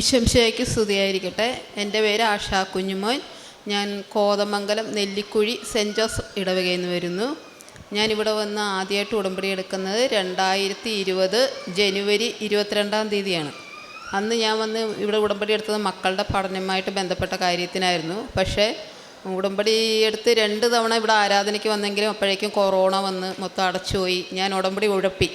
വിശംശയ്ക്ക് സ്തുതിയായിരിക്കട്ടെ. എന്റെ പേര് ആഷാ കുഞ്ഞുമോൻ. ഞാൻ കോതമംഗലം നെല്ലിക്കുഴി സെന്റ് ജോസഫ് ഇടവകയിൽ നിന്ന് വരുന്നു. ഞാനിവിടെ വന്ന് ആദ്യമായിട്ട് ഉടമ്പടി എടുക്കുന്നത് രണ്ടായിരത്തി ഇരുപത് ജനുവരി ഇരുപത്തിരണ്ടാം തീയതിയാണ്. അന്ന് ഞാൻ വന്ന് ഇവിടെ ഉടമ്പടി എടുത്തത് മക്കളുടെ പഠനവുമായിട്ട് ബന്ധപ്പെട്ട കാര്യത്തിനായിരുന്നു. പക്ഷേ ഉടമ്പടി എടുത്ത് രണ്ട് തവണ ഇവിടെ ആരാധനയ്ക്ക് വന്നെങ്കിലും അപ്പോഴേക്കും കൊറോണ വന്ന് മൊത്തം അടച്ചുപോയി. ഞാൻ ഉടമ്പടി ഉഴപ്പി.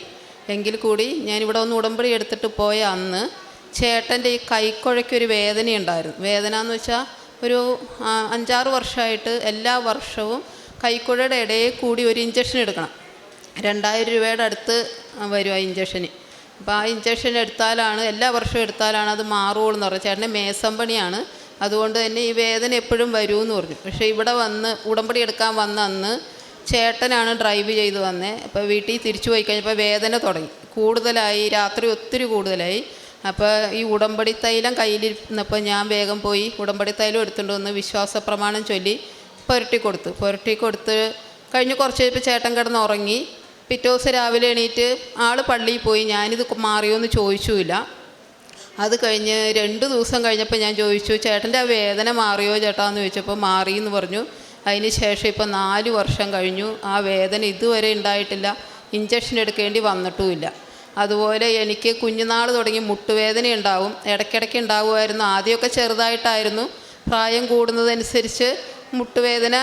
എങ്കിൽ കൂടി ഞാനിവിടെ ഒന്ന് ഉടമ്പടി എടുത്തിട്ട് പോയ അന്ന് ചേട്ടന്റെ ഈ കൈക്കുഴയ്ക്കൊരു വേദനയുണ്ടായിരുന്നു. വേദന എന്ന് വെച്ചാൽ ഒരു അഞ്ചാറ് വർഷമായിട്ട് എല്ലാ വർഷവും കൈക്കുഴയുടെ ഇടയിൽ കൂടി ഒരു ഇഞ്ചക്ഷൻ എടുക്കണം. രണ്ടായിരം രൂപയുടെ അടുത്ത് വരും ആ ഇഞ്ചക്ഷന്. അപ്പോൾ ആ ഇഞ്ചക്ഷൻ എടുത്താലാണ് എല്ലാ വർഷവും എടുത്താലാണ് അത് മാറുകയുള്ളൂ എന്ന് പറഞ്ഞു ചേട്ടന്റെ മേസം പണിയാണ് അതുകൊണ്ട് തന്നെ ഈ വേദന എപ്പോഴും വരൂ എന്ന് പറഞ്ഞു. പക്ഷേ ഇവിടെ വന്ന് ഉടമ്പടി എടുക്കാൻ വന്ന അന്ന് ചേട്ടനാണ് ഡ്രൈവ് ചെയ്ത് വന്നേ. അപ്പോൾ വീട്ടിൽ തിരിച്ചു പോയി കഴിഞ്ഞപ്പോൾ വേദന തുടങ്ങി. കൂടുതലായി രാത്രി ഒത്തിരി കൂടുതലായി. അപ്പോൾ ഈ ഉടമ്പടി തൈലം കയ്യിലിരുന്നപ്പോൾ ഞാൻ വേഗം പോയി ഉടമ്പടി തൈലം എടുത്തുകൊണ്ട് വന്ന് വിശ്വാസ പ്രമാണം ചൊല്ലി പുരട്ടി കൊടുത്തു. പുരട്ടി കൊടുത്ത് കഴിഞ്ഞ് കുറച്ച് കഴിഞ്ഞപ്പോൾ ചേട്ടൻ കിടന്ന് ഉറങ്ങി. പിറ്റേ ദിവസം രാവിലെ എണീറ്റ് ആൾ പള്ളിയിൽ പോയി. ഞാനിത് മാറിയോ എന്ന് ചോദിച്ചുമില്ല അത് കഴിഞ്ഞ് രണ്ട് ദിവസം കഴിഞ്ഞപ്പോൾ ഞാൻ ചോദിച്ചു ചേട്ടന്റെ ആ വേദന മാറിയോ ചേട്ടാ എന്ന് ചോദിച്ചപ്പോൾ മാറി എന്ന് പറഞ്ഞു. അതിന് ശേഷം ഇപ്പോൾ നാല് വർഷം കഴിഞ്ഞു. ആ വേദന ഇതുവരെ ഉണ്ടായിട്ടില്ല. ഇഞ്ചക്ഷൻ എടുക്കേണ്ടി വന്നിട്ടുമില്ല അതുപോലെ എനിക്ക് കുഞ്ഞുനാൾ തുടങ്ങി മുട്ടുവേദന ഉണ്ടാവും. ഇടയ്ക്കിടയ്ക്ക് ഉണ്ടാവുമായിരുന്നു. ആദ്യമൊക്കെ ചെറുതായിട്ടായിരുന്നു. പ്രായം കൂടുന്നതനുസരിച്ച് മുട്ടുവേദന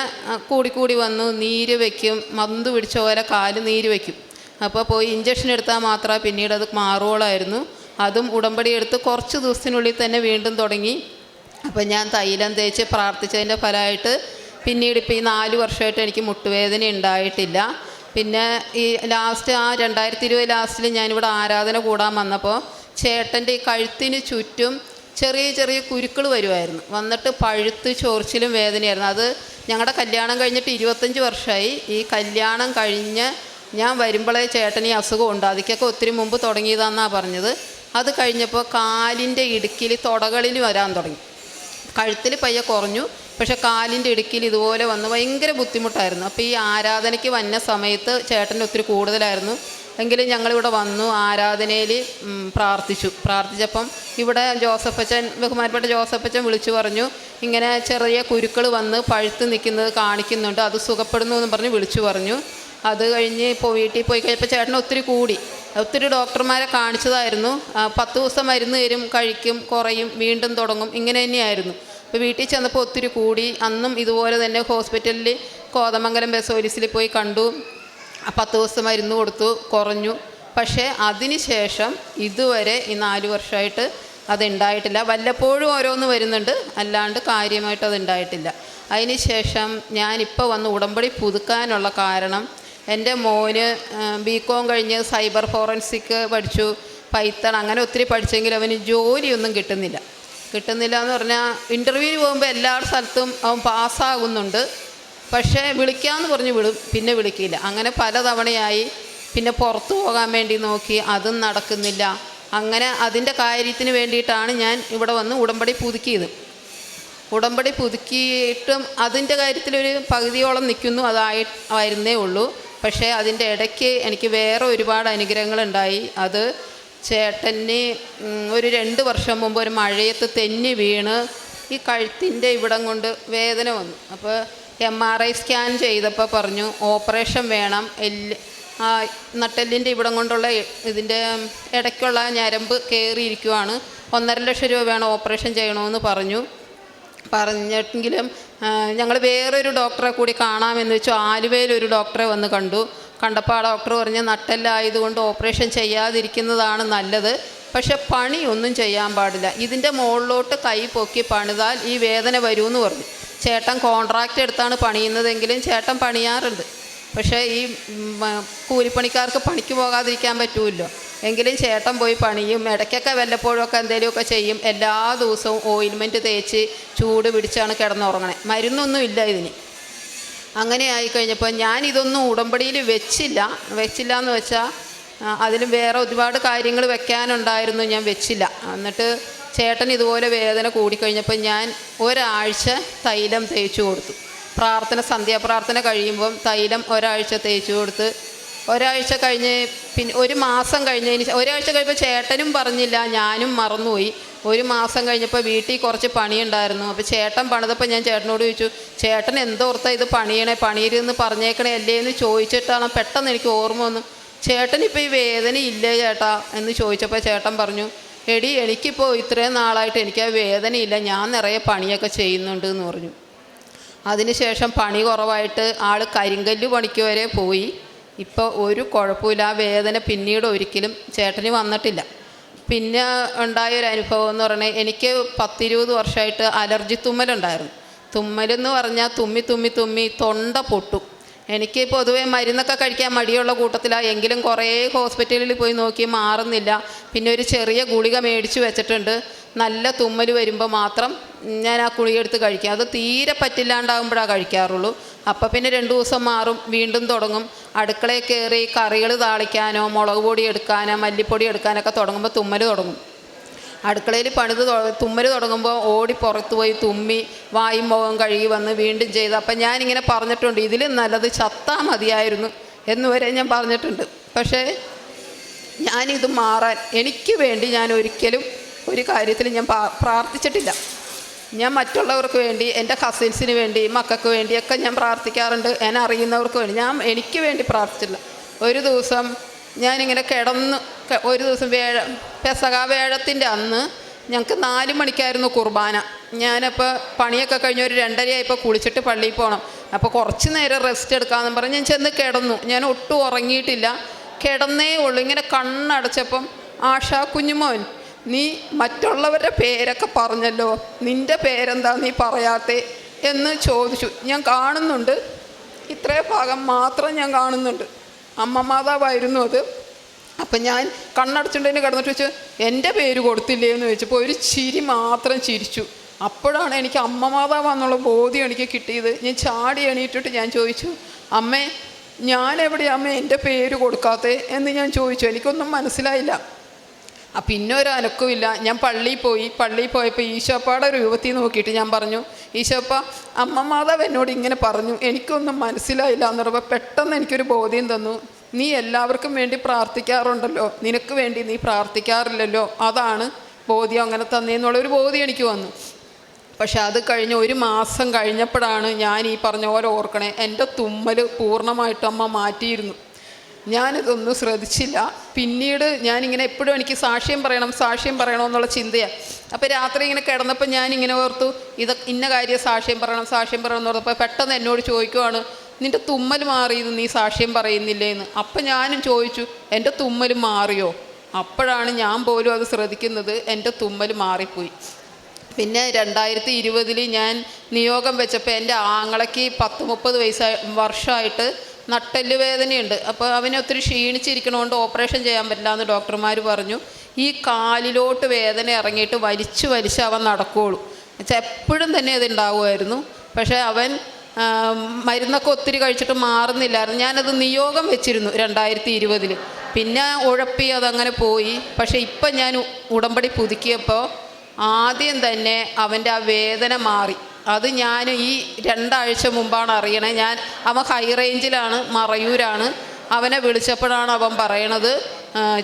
കൂടിക്കൂടി വന്നു. നീര് വയ്ക്കും മന്ത് പിടിച്ച പോലെ കാൽ നീര് വയ്ക്കും അപ്പോൾ പോയി ഇഞ്ചക്ഷൻ എടുത്താൽ മാത്രമേ പിന്നീട് അത് മാറുകയുള്ളായിരുന്നു അതും ഉടമ്പടി എടുത്ത് കുറച്ച് ദിവസത്തിനുള്ളിൽ തന്നെ വീണ്ടും തുടങ്ങി. അപ്പം ഞാൻ തൈലം തേച്ച് പ്രാർത്ഥിച്ചതിന്റെ ഫലമായിട്ട് പിന്നീട് ഇപ്പോൾ ഈ നാല് വർഷമായിട്ട് എനിക്ക് മുട്ടുവേദന ഉണ്ടായിട്ടില്ല. പിന്നെ ഈ ലാസ്റ്റ് ആ രണ്ടായിരത്തി ഇരുപത് ലാസ്റ്റിൽ ഞാനിവിടെ ആരാധന കൂടാൻ വന്നപ്പോൾ ചേട്ടന്റെ ഈ കഴുത്തിന് ചുറ്റും ചെറിയ ചെറിയ കുരുക്കൾ വരുമായിരുന്നു വന്നിട്ട് പഴുത്ത് ചോർച്ചിലും വേദനയായിരുന്നു. അത് ഞങ്ങളുടെ കല്യാണം കഴിഞ്ഞിട്ട് ഇരുപത്തഞ്ച് വർഷമായി ഈ കല്യാണം കഴിഞ്ഞ് ഞാൻ വരുമ്പോഴേ ചേട്ടന് ഈ അസുഖം ഉണ്ട്. അതിക്കൊക്കെ ഒത്തിരി മുമ്പ് തുടങ്ങിയതാണെന്നാണ് പറഞ്ഞത്. അത് കഴിഞ്ഞപ്പോൾ കാലിന്റെ ഇടുക്കിൽ തുടകളിൽ വരാൻ തുടങ്ങി. കഴുത്തിൽ പയ്യെ കുറഞ്ഞു. പക്ഷെ കാലിന്റെ ഇടുക്കിൽ ഇതുപോലെ വന്ന് ഭയങ്കര ബുദ്ധിമുട്ടായിരുന്നു. അപ്പോൾ ഈ ആരാധനയ്ക്ക് വന്ന സമയത്ത് ചേട്ടന്റെ ഒത്തിരി കൂടുതലായിരുന്നു. എങ്കിലും ഞങ്ങളിവിടെ വന്നു ആരാധനയിൽ പ്രാർത്ഥിച്ചു. പ്രാർത്ഥിച്ചപ്പം ഇവിടെ ജോസഫച്ചൻ ബഹുമാനപ്പെട്ട ജോസഫച്ചൻ വിളിച്ചു പറഞ്ഞു ഇങ്ങനെ ചെറിയ കുരുക്കൾ വന്ന് പഴുത്ത് നിൽക്കുന്നത് കാണിക്കുന്നുണ്ട്. അത് സുഖപ്പെടുന്നു എന്ന് പറഞ്ഞ് വിളിച്ചു പറഞ്ഞു. അത് കഴിഞ്ഞ് ഇപ്പോൾ വീട്ടിൽ പോയി കഴിഞ്ഞപ്പോൾ ചേട്ടൻ ഒത്തിരി കൂടി. ഒത്തിരി ഡോക്ടർമാരെ കാണിച്ചതായിരുന്നു. പത്ത് ദിവസം മരുന്ന് തരും കഴിക്കും കുറയും വീണ്ടും തുടങ്ങും. ഇങ്ങനെ തന്നെയായിരുന്നു. അപ്പോൾ വീട്ടിൽ ചെന്നപ്പോൾ ഒത്തിരി കൂടി. അന്നും ഇതുപോലെ തന്നെ ഹോസ്പിറ്റലിൽ കോതമംഗലം ബസോലിസിൽ പോയി കണ്ടു. പത്ത് ദിവസം മരുന്ന് കൊടുത്തു കുറഞ്ഞു. പക്ഷേ അതിന് ശേഷം ഇതുവരെ ഈ നാല് വർഷമായിട്ട് അതുണ്ടായിട്ടില്ല. വല്ലപ്പോഴും ഓരോന്ന് വരുന്നുണ്ട്. അല്ലാണ്ട് കാര്യമായിട്ട് അതുണ്ടായിട്ടില്ല. അതിന് ശേഷം ഞാനിപ്പോൾ വന്ന് ഉടമ്പടി പുതുക്കാനുള്ള കാരണം എന്റെ മോന് ബി കോം കഴിഞ്ഞ് സൈബർ ഫോറൻസിക് പഠിച്ചു. പൈത്തൺ അങ്ങനെ ഒത്തിരി പഠിച്ചെങ്കിലും അവന് ജോലിയൊന്നും കിട്ടുന്നില്ല. കിട്ടുന്നില്ല എന്ന് പറഞ്ഞാൽ ഇന്റർവ്യൂവിന് പോകുമ്പോൾ എല്ലാ സ്ഥലത്തും അവൻ പാസ്സാകുന്നുണ്ട് പക്ഷേ വിളിക്കാമെന്ന് പറഞ്ഞ് വിടും പിന്നെ വിളിക്കില്ല. അങ്ങനെ പലതവണയായി പിന്നെ പുറത്തു പോകാൻ വേണ്ടി നോക്കി അതും നടക്കുന്നില്ല. അങ്ങനെ അതിന്റെ കാര്യത്തിന് വേണ്ടിയിട്ടാണ് ഞാൻ ഇവിടെ വന്ന് ഉടമ്പടി പുതുക്കിയത്. ഉടമ്പടി പുതുക്കിയിട്ടും അതിന്റെ കാര്യത്തിലൊരു പകുതിയോളം നിൽക്കുന്നു അതായി ആയിരുന്നേ ഉള്ളൂ. പക്ഷേ അതിന്റെ ഇടയ്ക്ക് എനിക്ക് വേറെ ഒരുപാട് അനുഗ്രഹങ്ങളുണ്ടായി. അത് ചേട്ടന് ഒരു രണ്ട് വർഷം മുമ്പ് ഒരു മഴയത്ത് തെന്നി വീണ് ഈ കഴുത്തിന്റെ ഇവിടം കൊണ്ട് വേദന വന്നു. അപ്പോൾ എം ആർ ഐ സ്കാൻ ചെയ്തപ്പോൾ പറഞ്ഞു ഓപ്പറേഷൻ വേണം. എല്ല് ആ നട്ടെല്ലിന്റെ ഇവിടം കൊണ്ടുള്ള ഇതിന്റെ ഇടയ്ക്കുള്ള ഞരമ്പ് കയറിയിരിക്കുവാണ് ഒന്നര ലക്ഷം രൂപ വേണം ഓപ്പറേഷൻ ചെയ്യണമെന്ന് പറഞ്ഞു. പറഞ്ഞിട്ടെങ്കിലും ഞങ്ങൾ വേറൊരു ഡോക്ടറെ കൂടി കാണാമെന്ന് വെച്ചു. ആലുവയിൽ ഒരു ഡോക്ടറെ വന്ന് കണ്ടു. കണ്ടപ്പോൾ ആ ഡോക്ടർ പറഞ്ഞ് നട്ടെല്ലായതുകൊണ്ട് ഓപ്പറേഷൻ ചെയ്യാതിരിക്കുന്നതാണ് നല്ലത്. പക്ഷെ പണിയൊന്നും ചെയ്യാൻ പാടില്ല. ഇതിന്റെ മുകളിലോട്ട് കൈ പൊക്കി പണിതാൽ ഈ വേദന വരുമെന്ന് പറഞ്ഞു. ചേട്ടൻ കോൺട്രാക്റ്റ് എടുത്താണ് പണിയുന്നതെങ്കിലും ചേട്ടൻ പണിയാറുണ്ട്. പക്ഷേ ഈ കൂലിപ്പണിക്കാർക്ക് പണിക്ക് പോകാതിരിക്കാൻ പറ്റുമല്ലോ എങ്കിലും ചേട്ടൻ പോയി പണിയും ഇടയ്ക്കൊക്കെ വല്ലപ്പോഴൊക്കെ എന്തെങ്കിലുമൊക്കെ ചെയ്യും. എല്ലാ ദിവസവും ഓയിൽമെന്റ് തേച്ച് ചൂട് പിടിച്ചാണ് കിടന്നുറങ്ങണേ. മരുന്നൊന്നും ഇല്ല ഇതിന്. അങ്ങനെ ആയിക്കഴിഞ്ഞപ്പോൾ ഞാൻ ഇതൊന്നും ഉടമ്പടിയിൽ വെച്ചില്ല. വെച്ചില്ല എന്ന് വെച്ചാൽ അതിലും വേറെ ഒരുപാട് കാര്യങ്ങൾ വെക്കാനുണ്ടായിരുന്നു ഞാൻ വെച്ചില്ല. എന്നിട്ട് ചേട്ടൻ ഇതുപോലെ വേദന കൂടിക്കഴിഞ്ഞപ്പോൾ ഞാൻ ഒരാഴ്ച തൈലം തേച്ചു കൊടുത്തു. പ്രാർത്ഥന സന്ധ്യാപ്രാർത്ഥന കഴിയുമ്പം തൈലം ഒരാഴ്ച തേച്ചു കൊടുത്ത് ഒരാഴ്ച കഴിഞ്ഞ് പിന്നെ ഒരു മാസം കഴിഞ്ഞതിന് ഒരാഴ്ച കഴിഞ്ഞപ്പോൾ ചേട്ടനും പറഞ്ഞില്ല ഞാനും മറന്നുപോയി. ഒരു മാസം കഴിഞ്ഞപ്പോൾ വീട്ടിൽ കുറച്ച് പണിയുണ്ടായിരുന്നു. അപ്പോൾ ചേട്ടൻ പണിതപ്പോൾ ഞാൻ ചേട്ടനോട് ചോദിച്ചു ചേട്ടൻ എന്തോർത്താ ഇത് പണിയണേ? പണിയിരുന്ന് പറഞ്ഞേക്കണേ അല്ലേ എന്ന് ചോദിച്ചിട്ടാണ് പെട്ടെന്ന് എനിക്ക് ഓർമ്മ വന്നു. ചേട്ടൻ ഇപ്പോൾ ഈ വേദന ഇല്ലേ ചേട്ടാ? എന്ന് ചോദിച്ചപ്പോൾ ചേട്ടൻ പറഞ്ഞു എടി എനിക്കിപ്പോൾ ഇത്രയും നാളായിട്ട് എനിക്ക് ആ വേദനയില്ല ഞാൻ നിറയെ പണിയൊക്കെ ചെയ്യുന്നുണ്ട് എന്ന് പറഞ്ഞു. അതിനുശേഷം പണി കുറവായിട്ട് ആൾ കരിങ്കല്ല് പണിക്ക് വരെ പോയി. ഇപ്പോൾ ഒരു കുഴപ്പമില്ല ആ വേദന പിന്നീട് ഒരിക്കലും ചേട്ടന് വന്നിട്ടില്ല. പിന്നെ ഉണ്ടായ ഒരു അനുഭവം എന്ന് പറഞ്ഞാൽ എനിക്ക് പത്തിരുപത് വർഷമായിട്ട് അലർജി തുമ്മലുണ്ടായിരുന്നു. തുമ്മലെന്ന് പറഞ്ഞാൽ തുമ്മി തുമ്മി തുമ്മി തൊണ്ട പൊട്ടും. എനിക്ക് പൊതുവേ മരുന്നൊക്കെ കഴിക്കാൻ മടിയുള്ള കൂട്ടത്തിലാണ് എങ്കിലും കുറേ ഹോസ്പിറ്റലിൽ പോയി നോക്കി മാറുന്നില്ല. പിന്നെ ഒരു ചെറിയ ഗുളിക മേടിച്ചു വെച്ചിട്ടുണ്ട്. നല്ല തുമ്മൽ വരുമ്പോൾ മാത്രം ഞാൻ ആ ഗുളിക എടുത്ത് കഴിക്കാം. അത് തീരെ പറ്റില്ലാണ്ടാകുമ്പോഴാണ് കഴിക്കാറുള്ളൂ. അപ്പോൾ പിന്നെ രണ്ട് ദിവസം മാറും വീണ്ടും തുടങ്ങും. അടുക്കളയിൽ കയറി കറികൾ താളിക്കാനോ മുളക് പൊടി എടുക്കാനോ മല്ലിപ്പൊടി എടുക്കാനൊക്കെ തുടങ്ങുമ്പോൾ തുമ്മൽ തുടങ്ങും. അടുക്കളയിൽ പണിത് തുമ്മൽ തുടങ്ങുമ്പോൾ ഓടി പുറത്ത് പോയി തുമ്മി വായും മുഖം കഴുകി വന്ന് വീണ്ടും ചെയ്ത്. അപ്പം ഞാനിങ്ങനെ പറഞ്ഞിട്ടുണ്ട് ഇതിലും നല്ലത് ചത്താ മതിയായിരുന്നു എന്ന് വരെ ഞാൻ പറഞ്ഞിട്ടുണ്ട്. പക്ഷേ ഞാനിത് മാറാൻ എനിക്ക് വേണ്ടി ഞാൻ ഒരിക്കലും ഒരു കാര്യത്തിൽ ഞാൻ പ്രാർത്ഥിച്ചിട്ടില്ല. ഞാൻ മറ്റുള്ളവർക്ക് വേണ്ടി എന്റെ കസിൻസിന് വേണ്ടി മക്കൾക്ക് വേണ്ടിയൊക്കെ ഞാൻ പ്രാർത്ഥിക്കാറുണ്ട്. എന്നെ അറിയുന്നവർക്ക് വേണ്ടി. ഞാൻ എനിക്ക് വേണ്ടി പ്രാർത്ഥിച്ചില്ല ഒരു ദിവസം ഞാനിങ്ങനെ കിടന്ന് ഒരു ദിവസം വേഴ പെസക വേഴത്തിന്റെ അന്ന് ഞങ്ങൾക്ക് നാല് മണിക്കായിരുന്നു കുർബാന. ഞാനപ്പോൾ പണിയൊക്കെ കഴിഞ്ഞ് ഒരു രണ്ടരയായപ്പോൾ കുളിച്ചിട്ട് പള്ളിയിൽ പോകണം. അപ്പോൾ കുറച്ച് നേരം റെസ്റ്റ് എടുക്കാമെന്ന് പറഞ്ഞ് ഞാൻ ചെന്ന് കിടന്നു. ഞാൻ ഒട്ടും ഉറങ്ങിയിട്ടില്ല. കിടന്നേ ഉള്ളൂ. ഇങ്ങനെ കണ്ണടച്ചപ്പം ആഷാ കുഞ്ഞുമോൻ നീ മറ്റുള്ളവരുടെ പേരൊക്കെ പറഞ്ഞല്ലോ. നിന്റെ പേരെന്താ നീ പറയാത്തേ? എന്ന് ചോദിച്ചു. ഞാൻ കാണുന്നുണ്ട്. ഇത്രേ ഭാഗം മാത്രം ഞാൻ കാണുന്നുണ്ട്. അമ്മ മാതാവായിരുന്നു അത്. അപ്പം ഞാൻ കണ്ണടച്ചുകൊണ്ടതിന് കിടന്നിട്ട് വെച്ച് എന്റെ പേര് കൊടുത്തില്ലേ എന്ന് ചോദിച്ചപ്പോൾ ഒരു ചിരി മാത്രം ചിരിച്ചു. അപ്പോഴാണ് എനിക്ക് അമ്മ മാതാവാന്നുള്ള ബോധ്യം എനിക്ക് കിട്ടിയത്. ഞാൻ ചാടി എണീറ്റിട്ട് ഞാൻ ചോദിച്ചു അമ്മേ ഞാൻ എവിടെയാ അമ്മ എന്റെ പേര് കൊടുക്കാത്തേ? എന്ന് ഞാൻ ചോദിച്ചു. എനിക്കൊന്നും മനസ്സിലായില്ല. പിന്നെ ഒരു അനക്കമില്ല ഞാൻ പള്ളിയിൽ പോയി പള്ളിയിൽ പോയപ്പോൾ ഈശോപ്പാടെ രൂപത്തിൽ നോക്കിയിട്ട് ഞാൻ പറഞ്ഞു ഈശോപ്പ അമ്മ മാതാവ് എന്നോട് ഇങ്ങനെ പറഞ്ഞു എനിക്കൊന്നും മനസ്സിലായില്ല എന്ന് പറയുമ്പോൾ പെട്ടെന്ന് എനിക്കൊരു ബോധ്യം തന്നു. നീ എല്ലാവർക്കും വേണ്ടി പ്രാർത്ഥിക്കാറുണ്ടല്ലോ. നിനക്ക് വേണ്ടി നീ പ്രാർത്ഥിക്കാറില്ലല്ലോ. അതാണ് ബോധ്യം അങ്ങനെ തന്നേന്നുള്ളൊരു ബോധ്യം എനിക്ക് വന്നു. പക്ഷെ അത് കഴിഞ്ഞ് ഒരു മാസം കഴിഞ്ഞപ്പോഴാണ് ഞാൻ ഈ പറഞ്ഞ പോലെ ഓർക്കണേ എന്റെ തുമ്മൽ പൂർണമായിട്ടും അമ്മ മാറ്റിയിരുന്നു. ഞാനിതൊന്നും ശ്രദ്ധിച്ചില്ല. പിന്നീട് ഞാനിങ്ങനെ എപ്പോഴും എനിക്ക് സാക്ഷ്യം പറയണം സാക്ഷ്യം പറയണം എന്നുള്ള ചിന്തയാണ് അപ്പോൾ രാത്രി ഇങ്ങനെ കിടന്നപ്പോൾ ഞാനിങ്ങനെ ഓർത്തു ഇത് ഇന്ന കാര്യം സാക്ഷ്യം പറയണം സാക്ഷ്യം പറയണം എന്ന് പെട്ടെന്ന് എന്നോട് ചോദിക്കുവാണ് നിന്റെ തുമ്മൽ മാറിയെന്ന് നീ സാക്ഷ്യം പറയുന്നില്ലേ എന്ന് അപ്പം ഞാനും ചോദിച്ചു എന്റെ തുമ്മൽ മാറിയോ? അപ്പോഴാണ് ഞാൻ പോലും അത് ശ്രദ്ധിക്കുന്നത് എന്റെ തുമ്മൽ മാറിപ്പോയി. പിന്നെ രണ്ടായിരത്തി ഇരുപതിൽ ഞാൻ നിയോഗം വെച്ചപ്പോൾ എന്റെ ആങ്ങളയ്ക്ക് പത്ത് മുപ്പത് വയസ്സായി വർഷമായിട്ട് നട്ടെല്ല് വേദനയുണ്ട്. അപ്പോൾ അവനെ ഒത്തിരി ക്ഷീണിച്ചിരിക്കണോണ്ട് ഓപ്പറേഷൻ ചെയ്യാൻ പറ്റില്ല എന്ന് ഡോക്ടർമാർ പറഞ്ഞു. ഈ കാലിലോട്ട് വേദന ഇറങ്ങിയിട്ട് വലിച്ച് വലിച്ച് അവൻ നടക്കുകയുള്ളൂ എന്നുവെച്ചാൽ എപ്പോഴും തന്നെ അതുണ്ടാവുമായിരുന്നു പക്ഷേ അവൻ മരുന്നൊക്കെ ഒത്തിരി കഴിച്ചിട്ട് മാറുന്നില്ലായിരുന്നു. ഞാനത് നിയോഗം വെച്ചിരുന്നു രണ്ടായിരത്തി ഇരുപതിൽ പിന്നെ ഉഴപ്പി അതങ്ങനെ പോയി. പക്ഷേ ഇപ്പം ഞാൻ ഉടമ്പടി പുതുക്കിയപ്പോൾ ആദ്യം തന്നെ അവന്റെ ആ വേദന മാറി. അത് ഞാൻ ഈ രണ്ടാഴ്ച മുമ്പാണ് അറിയണേ. ഞാൻ അവൻ ഹൈ റേഞ്ചിലാണ് മറയൂരാണ്. അവനെ വിളിച്ചപ്പോഴാണ് അവൻ പറയണത്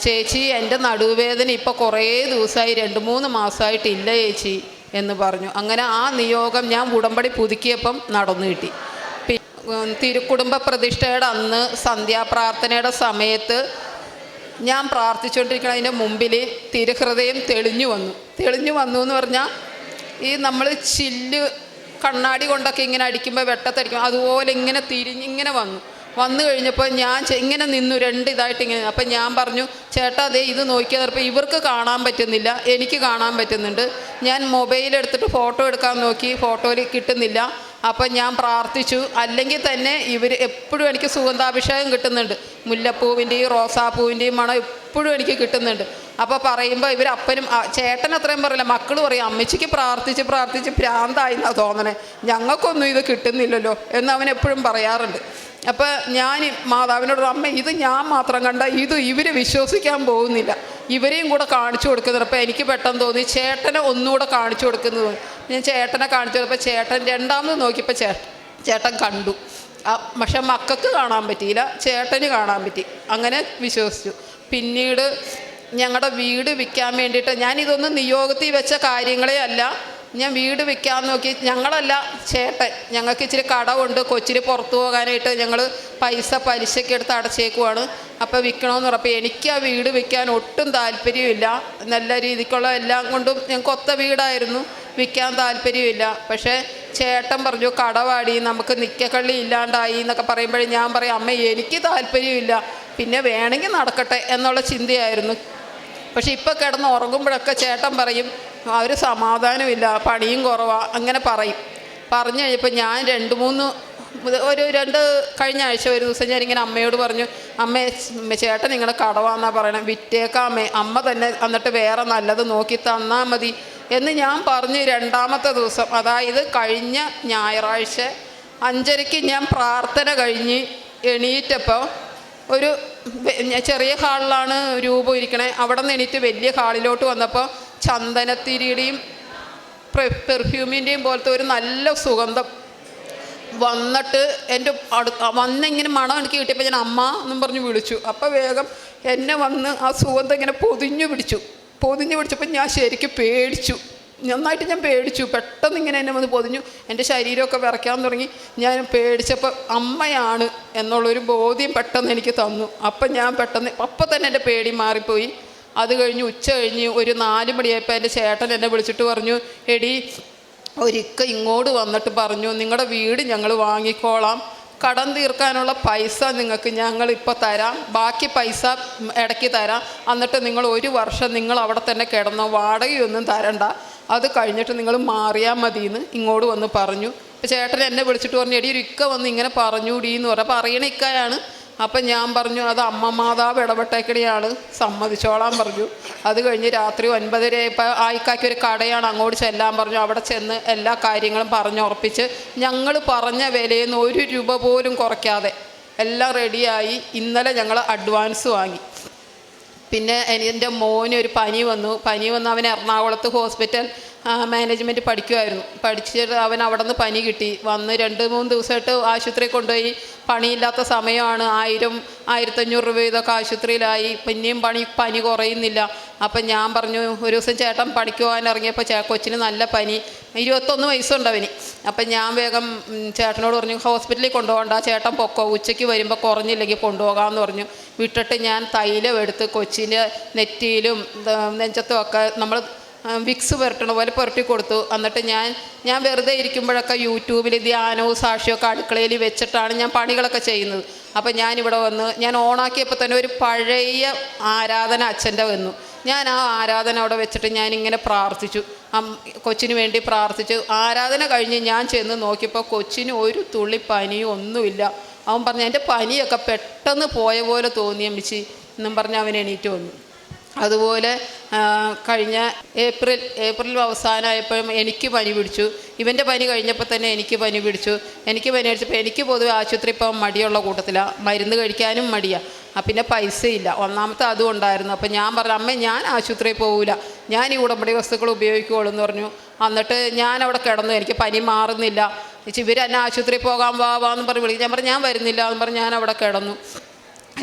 ചേച്ചി എന്റെ നടുവേദന ഇപ്പോൾ കുറേ ദിവസമായി രണ്ട് മൂന്ന് മാസമായിട്ടില്ല ചേച്ചി എന്ന് പറഞ്ഞു. അങ്ങനെ ആ നിയോഗം ഞാൻ ഉടമ്പടി പുതുക്കിയപ്പം നടന്നു കിട്ടി. തിരുക്കുടുംബ പ്രതിഷ്ഠയുടെ അന്ന് സന്ധ്യാപ്രാർത്ഥനയുടെ സമയത്ത് ഞാൻ പ്രാർത്ഥിച്ചുകൊണ്ടിരിക്കണതിന്റെ മുമ്പിൽ തിരുഹൃദയം തെളിഞ്ഞു വന്നു. തെളിഞ്ഞു വന്നു എന്ന് പറഞ്ഞാൽ ഈ നമ്മൾ ചില്ല് കണ്ണാടി കൊണ്ടൊക്കെ ഇങ്ങനെ അടിക്കുമ്പോൾ വെട്ടത്തടിക്കും അതുപോലെ ഇങ്ങനെ തിരിഞ്ഞിങ്ങനെ വന്നു. വന്നു കഴിഞ്ഞപ്പോൾ ഞാൻ ഇങ്ങനെ നിന്നു രണ്ട് ഇതായിട്ട് ഇങ്ങനെ. അപ്പം ഞാൻ പറഞ്ഞു ചേട്ടാ അതെ ഇത് നോക്കിയാൽ ചിലപ്പോൾ ഇവർക്ക് കാണാൻ പറ്റുന്നില്ല എനിക്ക് കാണാൻ പറ്റുന്നുണ്ട്. ഞാൻ മൊബൈൽ എടുത്തിട്ട് ഫോട്ടോ എടുക്കാൻ നോക്കി ഫോട്ടോയിൽ കിട്ടുന്നില്ല. അപ്പം ഞാൻ പ്രാർത്ഥിച്ചു. അല്ലെങ്കിൽ തന്നെ ഇവർ എപ്പോഴും എനിക്ക് സുഗന്ധാഭിഷേകം കിട്ടുന്നുണ്ട്. മുല്ലപ്പൂവിന്റെയും റോസാപ്പൂവിന്റെയും മണം എപ്പോഴും എനിക്ക് കിട്ടുന്നുണ്ട്. അപ്പോൾ പറയുമ്പോൾ ഇവർ അപ്പനും ചേട്ടൻ അത്രയും പറയില്ല. മക്കൾ പറയും അമ്മച്ചിക്ക് പ്രാർത്ഥിച്ച് പ്രാർത്ഥിച്ച് ഭ്രാന്തായി എന്നാ തോന്നണേ. ഞങ്ങൾക്കൊന്നും ഇത് കിട്ടുന്നില്ലല്ലോ. എന്ന് അവൻ എപ്പോഴും പറയാറുണ്ട്. അപ്പോൾ ഞാൻ മാതാവിനോട് അമ്മ ഇത് ഞാൻ മാത്രം കണ്ട ഇത് ഇവർ വിശ്വസിക്കാൻ പോകുന്നില്ല. ഇവരെയും കൂടെ കാണിച്ചു കൊടുക്കുന്നത് അപ്പോൾ എനിക്ക് പെട്ടെന്ന് തോന്നി ചേട്ടനെ ഒന്നുകൂടെ കാണിച്ചു കൊടുക്കുന്നത്. ഞാൻ ചേട്ടനെ കാണിച്ചു കൊടുത്തപ്പോൾ ചേട്ടൻ രണ്ടാമത് നോക്കിയപ്പോൾ ചേട്ടൻ ചേട്ടൻ കണ്ടു. പക്ഷെ മക്കൾക്ക് കാണാൻ പറ്റിയില്ല ചേട്ടന് കാണാൻ പറ്റി. അങ്ങനെ വിശ്വസിച്ചു. പിന്നീട് ഞങ്ങളുടെ വീട് വിൽക്കാൻ വേണ്ടിയിട്ട് ഞാൻ ഇതൊന്നും നിയോഗത്തിൽ വെച്ച കാര്യങ്ങളെ അല്ല ഞാൻ വീട് വിൽക്കാൻ നോക്കി. ഞങ്ങളല്ല ചേട്ടൻ. ഞങ്ങൾക്ക് ഇച്ചിരി കടമുണ്ട് കൊച്ചിന് പുറത്തു പോകാനായിട്ട് ഞങ്ങൾ പൈസ പലിശയ്ക്ക് എടുത്ത് അടച്ചേക്കുവാണ്. അപ്പോൾ വിൽക്കണമെന്ന് പറഞ്ഞപ്പോൾ എനിക്ക് ആ വീട് വിൽക്കാൻ ഒട്ടും താല്പര്യമില്ല. നല്ല രീതിക്കുള്ള എല്ലാം കൊണ്ടും ഞങ്ങൾക്ക് ഒത്ത വീടായിരുന്നു. വിൽക്കാൻ താല്പര്യമില്ല. പക്ഷേ ചേട്ടൻ പറഞ്ഞു കടവാടി നമുക്ക് നിക്കക്കള്ളി ഇല്ലാണ്ടായി എന്നൊക്കെ പറയുമ്പോഴേ ഞാൻ പറയും അമ്മ എനിക്ക് താല്പര്യമില്ല. പിന്നെ വേണമെങ്കിൽ നടക്കട്ടെ എന്നുള്ള ചിന്തയായിരുന്നു. പക്ഷെ ഇപ്പം കിടന്ന് ഉറങ്ങുമ്പോഴൊക്കെ ചേട്ടൻ പറയും അവർ സമാധാനമില്ല പണിയും കുറവാ അങ്ങനെ പറയും. പറഞ്ഞു കഴിഞ്ഞപ്പോൾ ഞാൻ രണ്ട് മൂന്ന് ഒരു രണ്ട് കഴിഞ്ഞ ആഴ്ച ഒരു ദിവസം ഞാനിങ്ങനെ അമ്മയോട് പറഞ്ഞു അമ്മേ ചേട്ടൻ നിങ്ങളുടെ കടവാന്നാ പറയണേ വിറ്റേക്കാമേ അമ്മ തന്നെ എന്നിട്ട് വേറെ നല്ലത് നോക്കി തന്നാൽ മതി. എന്ന് ഞാൻ പറഞ്ഞു രണ്ടാമത്തെ ദിവസം. അതായത് കഴിഞ്ഞ ഞായറാഴ്ച അഞ്ചരയ്ക്ക് ഞാൻ പ്രാർത്ഥന കഴിഞ്ഞ് എണീറ്റപ്പോൾ ഒരു ചെറിയ ഹാളിലാണ് രൂപം ഇരിക്കണേ. അവിടെ നിന്ന് എണീറ്റ് വലിയ ഹാളിലോട്ട് വന്നപ്പോൾ ചന്ദനത്തിരിയുടെയും പെർഫ്യൂമിന്റെയും പോലത്തെ ഒരു നല്ല സുഗന്ധം വന്നിട്ട് എന്റെ അടുത്ത് വന്നിങ്ങനെ മണം എനിക്ക് കിട്ടിയപ്പോൾ ഞാൻ അമ്മ എന്നും പറഞ്ഞ് വിളിച്ചു. അപ്പോൾ വേഗം എന്നെ വന്ന് ആ സുഗന്ധം ഇങ്ങനെ പൊതിഞ്ഞു പിടിച്ചു. പൊതിഞ്ഞു പിടിച്ചപ്പോൾ ഞാൻ ശരിക്കും പേടിച്ചു. നന്നായിട്ട് ഞാൻ പേടിച്ചു. പെട്ടെന്ന് ഇങ്ങനെ എന്നെ വന്ന് പൊതിഞ്ഞു. എന്റെ ശരീരമൊക്കെ വിറയ്ക്കാൻ തുടങ്ങി. ഞാൻ പേടിച്ചപ്പോൾ അമ്മയാണ് എന്നുള്ളൊരു ബോധ്യം പെട്ടെന്ന് എനിക്ക് തന്നു. അപ്പം ഞാൻ പെട്ടെന്ന് അപ്പം തന്നെ എന്റെ പേടി മാറിപ്പോയി. അത് കഴിഞ്ഞ് ഉച്ച കഴിഞ്ഞ് ഒരു നാല് മണിയായപ്പോൾ എന്റെ ചേട്ടൻ എന്നെ വിളിച്ചിട്ട് പറഞ്ഞു എടി ഒരിക്കൽ ഇങ്ങോട്ട് വന്നിട്ട് പറഞ്ഞു നിങ്ങളുടെ വീട് ഞങ്ങൾ വാങ്ങിക്കോളാം. കടം തീർക്കാനുള്ള പൈസ നിങ്ങൾക്ക് ഞങ്ങൾ ഇപ്പോൾ തരാം. ബാക്കി പൈസ ഇടയ്ക്ക് തരാം. എന്നിട്ട് നിങ്ങൾ ഒരു വർഷം നിങ്ങൾ അവിടെ തന്നെ കിടന്നോ. വാടകയൊന്നും തരണ്ട. അത് കഴിഞ്ഞിട്ട് നിങ്ങൾ മാറിയാൽ മതിയെന്ന് ഇങ്ങോട്ട് വന്ന് പറഞ്ഞു. അപ്പോൾ ചേട്ടൻ എന്നെ വിളിച്ചിട്ട് പറഞ്ഞു എടി ഒരു ഇക്ക വന്ന് ഇങ്ങനെ പറഞ്ഞൂടി എന്ന് പറഞ്ഞു. അപ്പോൾ അറിയണ ഇക്കയാണ്. അപ്പം ഞാൻ പറഞ്ഞു അത് അമ്മ മാതാവ് ഇടപെട്ടേക്കടിയാണ് സമ്മതിച്ചോളാൻ പറഞ്ഞു. അത് കഴിഞ്ഞ് രാത്രി ഒൻപതര ഇപ്പോൾ ആയിക്കാക്കി ഒരു കടയാണ് അങ്ങോട്ട് ചെല്ലാൻ പറഞ്ഞു. അവിടെ ചെന്ന് എല്ലാ കാര്യങ്ങളും പറഞ്ഞുറപ്പിച്ച് ഞങ്ങൾ പറഞ്ഞ വിലയിൽ നിന്ന് ഒരു രൂപ പോലും കുറയ്ക്കാതെ എല്ലാം റെഡിയായി ഇന്നലെ ഞങ്ങൾ അഡ്വാൻസ് വാങ്ങി. പിന്നെ എന്റെ മോന് ഒരു പനി വന്നു. പനി വന്ന് അവൻ എറണാകുളത്ത് ഹോസ്പിറ്റൽ മാനേജ്മെന്റ് പഠിക്കുമായിരുന്നു പഠിച്ചിട്ട് അവൻ അവിടെ നിന്ന് പനി കിട്ടി. വന്ന് രണ്ട് മൂന്ന് ദിവസമായിട്ട് ആശുപത്രിയിൽ കൊണ്ടുപോയി. പണിയില്ലാത്ത സമയമാണ് ആയിരം ആയിരത്തഞ്ഞൂറ് രൂപ ഇതൊക്കെ ആശുപത്രിയിലായി. പിന്നെയും പണി പനി കുറയുന്നില്ല. അപ്പം ഞാൻ പറഞ്ഞു ഒരു ദിവസം ചേട്ടൻ പണിക്ക് പോകാൻ ഇറങ്ങിയപ്പോൾ ചേ കൊച്ചിന് നല്ല പനി. ഇരുപത്തൊന്ന് വയസ്സുണ്ട് അവന്. അപ്പം ഞാൻ വേഗം ചേട്ടനോട് പറഞ്ഞു ഹോസ്പിറ്റലിൽ കൊണ്ടുപോകണ്ട. ചേട്ടൻ പൊക്കോ? ഉച്ചയ്ക്ക് വരുമ്പോൾ കുറഞ്ഞില്ലെങ്കിൽ കൊണ്ടുപോകാമെന്ന് പറഞ്ഞു. വിട്ടിട്ട് ഞാൻ തൈലം എടുത്ത് കൊച്ചിന്റെ നെറ്റിയിലും നെഞ്ചത്തും ഒക്കെ നമ്മൾ വിക്സ് പുരട്ടണ പോലെ പുരട്ടി കൊടുത്തു. എന്നിട്ട് ഞാൻ ഞാൻ വെറുതെ ഇരിക്കുമ്പോഴൊക്കെ യൂട്യൂബിൽ ധ്യാനവും സാക്ഷിയൊക്കെ അടുക്കളയിൽ വെച്ചിട്ടാണ് ഞാൻ പണികളൊക്കെ ചെയ്യുന്നത്. അപ്പം ഞാനിവിടെ വന്ന് ഞാൻ ഓണാക്കിയപ്പോൾ തന്നെ ഒരു പഴയ ആരാധന അച്ഛന്റെ വന്നു. ഞാൻ ആ ആരാധന അവിടെ വെച്ചിട്ട് ഞാനിങ്ങനെ പ്രാർത്ഥിച്ചു. കൊച്ചിന് വേണ്ടി പ്രാർത്ഥിച്ചു. ആരാധന കഴിഞ്ഞ് ഞാൻ ചെന്ന് നോക്കിയപ്പോൾ കൊച്ചിന് ഒരു തുള്ളി പനിയും ഒന്നുമില്ല. അവൻ പറഞ്ഞു എന്റെ പനിയൊക്കെ പെട്ടെന്ന് പോയ പോലെ തോന്നി അമ്മിച്ചി എന്നും പറഞ്ഞ് അവൻ എണീറ്റ് വന്നു. അതുപോലെ കഴിഞ്ഞ ഏപ്രിൽ ഏപ്രിൽ അവസാനമായപ്പോഴും എനിക്ക് പനി പിടിച്ചു. ഇവന്റെ പനി കഴിഞ്ഞപ്പോൾ തന്നെ എനിക്ക് പനി പിടിച്ചു. എനിക്ക് പനി പിടിച്ചപ്പോൾ എനിക്ക് പൊതുവെ ആശുപത്രി ഇപ്പം മടിയുള്ള കൂട്ടത്തിലാണ് മരുന്ന് കഴിക്കാനും മടിയാണ് പിന്നെ പൈസയില്ല. ഒന്നാമത്തെ അതും ഉണ്ടായിരുന്നു. അപ്പം ഞാൻ പറഞ്ഞു അമ്മ ഞാൻ ആശുപത്രിയിൽ പോകില്ല ഞാൻ ഈ ഉടമ്പടി വസ്തുക്കൾ ഉപയോഗിക്കുകയുള്ളൂ എന്ന് പറഞ്ഞു. എന്നിട്ട് ഞാൻ അവിടെ കിടന്നു. എനിക്ക് പനി മാറുന്നില്ല. ഇവർ എന്നെ ആശുപത്രിയിൽ പോകാൻ വാ വാ എന്ന് പറഞ്ഞ് വിളിക്കും ഞാൻ പറഞ്ഞു ഞാൻ വരുന്നില്ല എന്ന് പറഞ്ഞ് ഞാൻ അവിടെ കിടന്നു.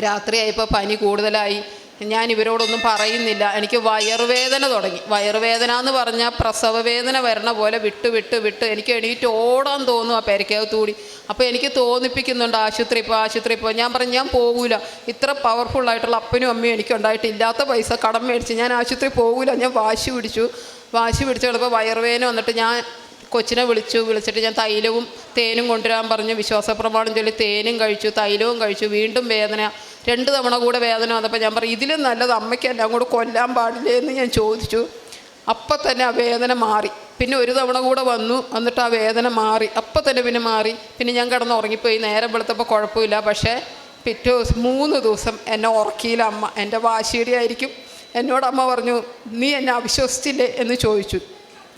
രാത്രിയായപ്പോൾ പനി കൂടുതലായി. ഞാൻ ഇവരോടൊന്നും പറയുന്നില്ല. എനിക്ക് വയറുവേദന തുടങ്ങി. വയറുവേദന എന്ന് പറഞ്ഞാൽ പ്രസവ വേദന വരണ പോലെ വിട്ട് വിട്ട് വിട്ട്. എനിക്ക് എണീറ്റ് ഓടാൻ തോന്നും ആ പെരക്കകത്തൂടി. അപ്പോൾ എനിക്ക് തോന്നിപ്പിക്കുന്നുണ്ട് ആശുപത്രി ഇപ്പോൾ ആശുപത്രി ഇപ്പോൾ ഞാൻ പറഞ്ഞു ഞാൻ പോകൂല ഇത്ര പവർഫുൾ ആയിട്ടുള്ള അപ്പനും അമ്മയും എനിക്ക് ഉണ്ടായിട്ട് ഇല്ലാത്ത പൈസ കടം മേടിച്ച് ഞാൻ ആശുപത്രി പോകൂല ഞാൻ വാശി പിടിച്ചു. വാശി പിടിച്ചപ്പോൾ വയറുവേദന വന്നിട്ട് ഞാൻ കൊച്ചിനെ വിളിച്ചു വിളിച്ചിട്ട് ഞാൻ തൈലവും തേനും കൊണ്ടുവരാൻ പറഞ്ഞു. വിശ്വാസപ്രമാണം ചൊല്ലി തേനും കഴിച്ചു തൈലവും കഴിച്ചു. വീണ്ടും വേദന. രണ്ട് തവണ കൂടെ വേദന വന്നപ്പോൾ ഞാൻ പറഞ്ഞു ഇതിലും നല്ലത് അമ്മയ്ക്ക് എന്നെ അങ്ങോട്ട് കൊല്ലാൻ പാടില്ലേ? എന്ന് ഞാൻ ചോദിച്ചു. അപ്പം തന്നെ ആ വേദന മാറി. പിന്നെ ഒരു തവണ കൂടെ വന്നു എന്നിട്ട് ആ വേദന മാറി. അപ്പം തന്നെ പിന്നെ മാറി. പിന്നെ ഞാൻ കിടന്ന് ഉറങ്ങിപ്പോയി നേരം വെളുത്തപ്പോൾ കുഴപ്പമില്ല. പക്ഷേ പിറ്റേ ദിവസം മൂന്ന് ദിവസം എന്നെ ഉറക്കിയില്ല അമ്മ. എന്റെ വാശിയുടെ ആയിരിക്കും എന്നോട് അമ്മ പറഞ്ഞു നീ എന്നെ അവിശ്വസിച്ചില്ലേ? എന്ന് ചോദിച്ചു.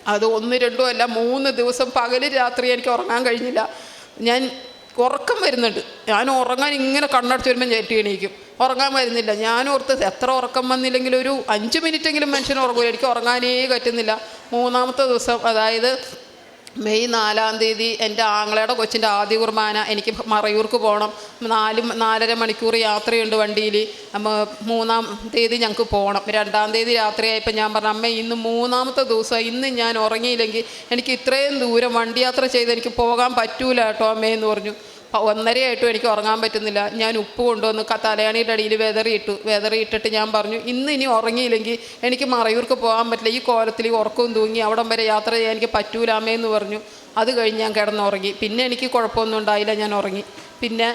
അത് ഒന്ന് രണ്ടും അല്ല മൂന്ന് ദിവസം പകൽ രാത്രി എനിക്ക് ഉറങ്ങാൻ കഴിഞ്ഞില്ല. ഞാൻ ഉറക്കം വരുന്നുണ്ട്. ഞാൻ ഉറങ്ങാൻ ഇങ്ങനെ കണ്ണടച്ച് വരുമ്പോൾ ഞെട്ടി എണീക്കും. ഉറങ്ങാൻ വരുന്നില്ല. ഞാൻ ഓർത്ത് എത്ര ഉറക്കം വന്നില്ലെങ്കിൽ ഒരു അഞ്ച് മിനിറ്റെങ്കിലും മനുഷ്യന് ഉറങ്ങൂല. എനിക്ക് ഉറങ്ങാനേ പറ്റുന്നില്ല. മൂന്നാമത്തെ ദിവസം അതായത് മെയ് നാലാം തീയതി എന്റെ ആങ്ങളയുടെ കൊച്ചിന്റെ ആദ്യ കുർബാന എനിക്ക് മറയൂർക്ക് പോകണം. നാല് നാലര മണിക്കൂർ യാത്രയുണ്ട് വണ്ടിയിൽ. നമ്മൾ മൂന്നാം തീയതി ഞങ്ങൾക്ക് പോകണം. രണ്ടാം തീയതി രാത്രിയായപ്പോൾ ഞാൻ പറഞ്ഞു അമ്മ ഇന്ന് മൂന്നാമത്തെ ദിവസം ഇന്ന് ഞാൻ ഉറങ്ങിയില്ലെങ്കിൽ എനിക്ക് ഇത്രയും ദൂരം വണ്ടി യാത്ര ചെയ്ത് എനിക്ക് പോകാൻ പറ്റൂല കേട്ടോ അമ്മയെന്ന് പറഞ്ഞു. ഒന്നരയായിട്ടും എനിക്ക് ഉറങ്ങാൻ പറ്റുന്നില്ല. ഞാൻ ഉപ്പ് കൊണ്ടുവന്ന് തലയാണിയുടെ അടിയിൽ വെതറിയിട്ടു വെതറിയിട്ടിട്ട് ഞാൻ പറഞ്ഞു ഇന്ന് ഇനി ഉറങ്ങിയില്ലെങ്കിൽ എനിക്ക് മറയൂർക്ക് പോകാൻ പറ്റില്ല. ഈ കോലത്തിൽ ഈ ഉറക്കവും തൂങ്ങി അവിടം വരെ യാത്ര ചെയ്യാൻ എനിക്ക് പറ്റൂലാമേ എന്ന് പറഞ്ഞു. അത് കഴിഞ്ഞ് ഞാൻ കിടന്നുറങ്ങി. പിന്നെ എനിക്ക് കുഴപ്പമൊന്നും ഉണ്ടായില്ല ഞാൻ ഉറങ്ങി. പിന്നെ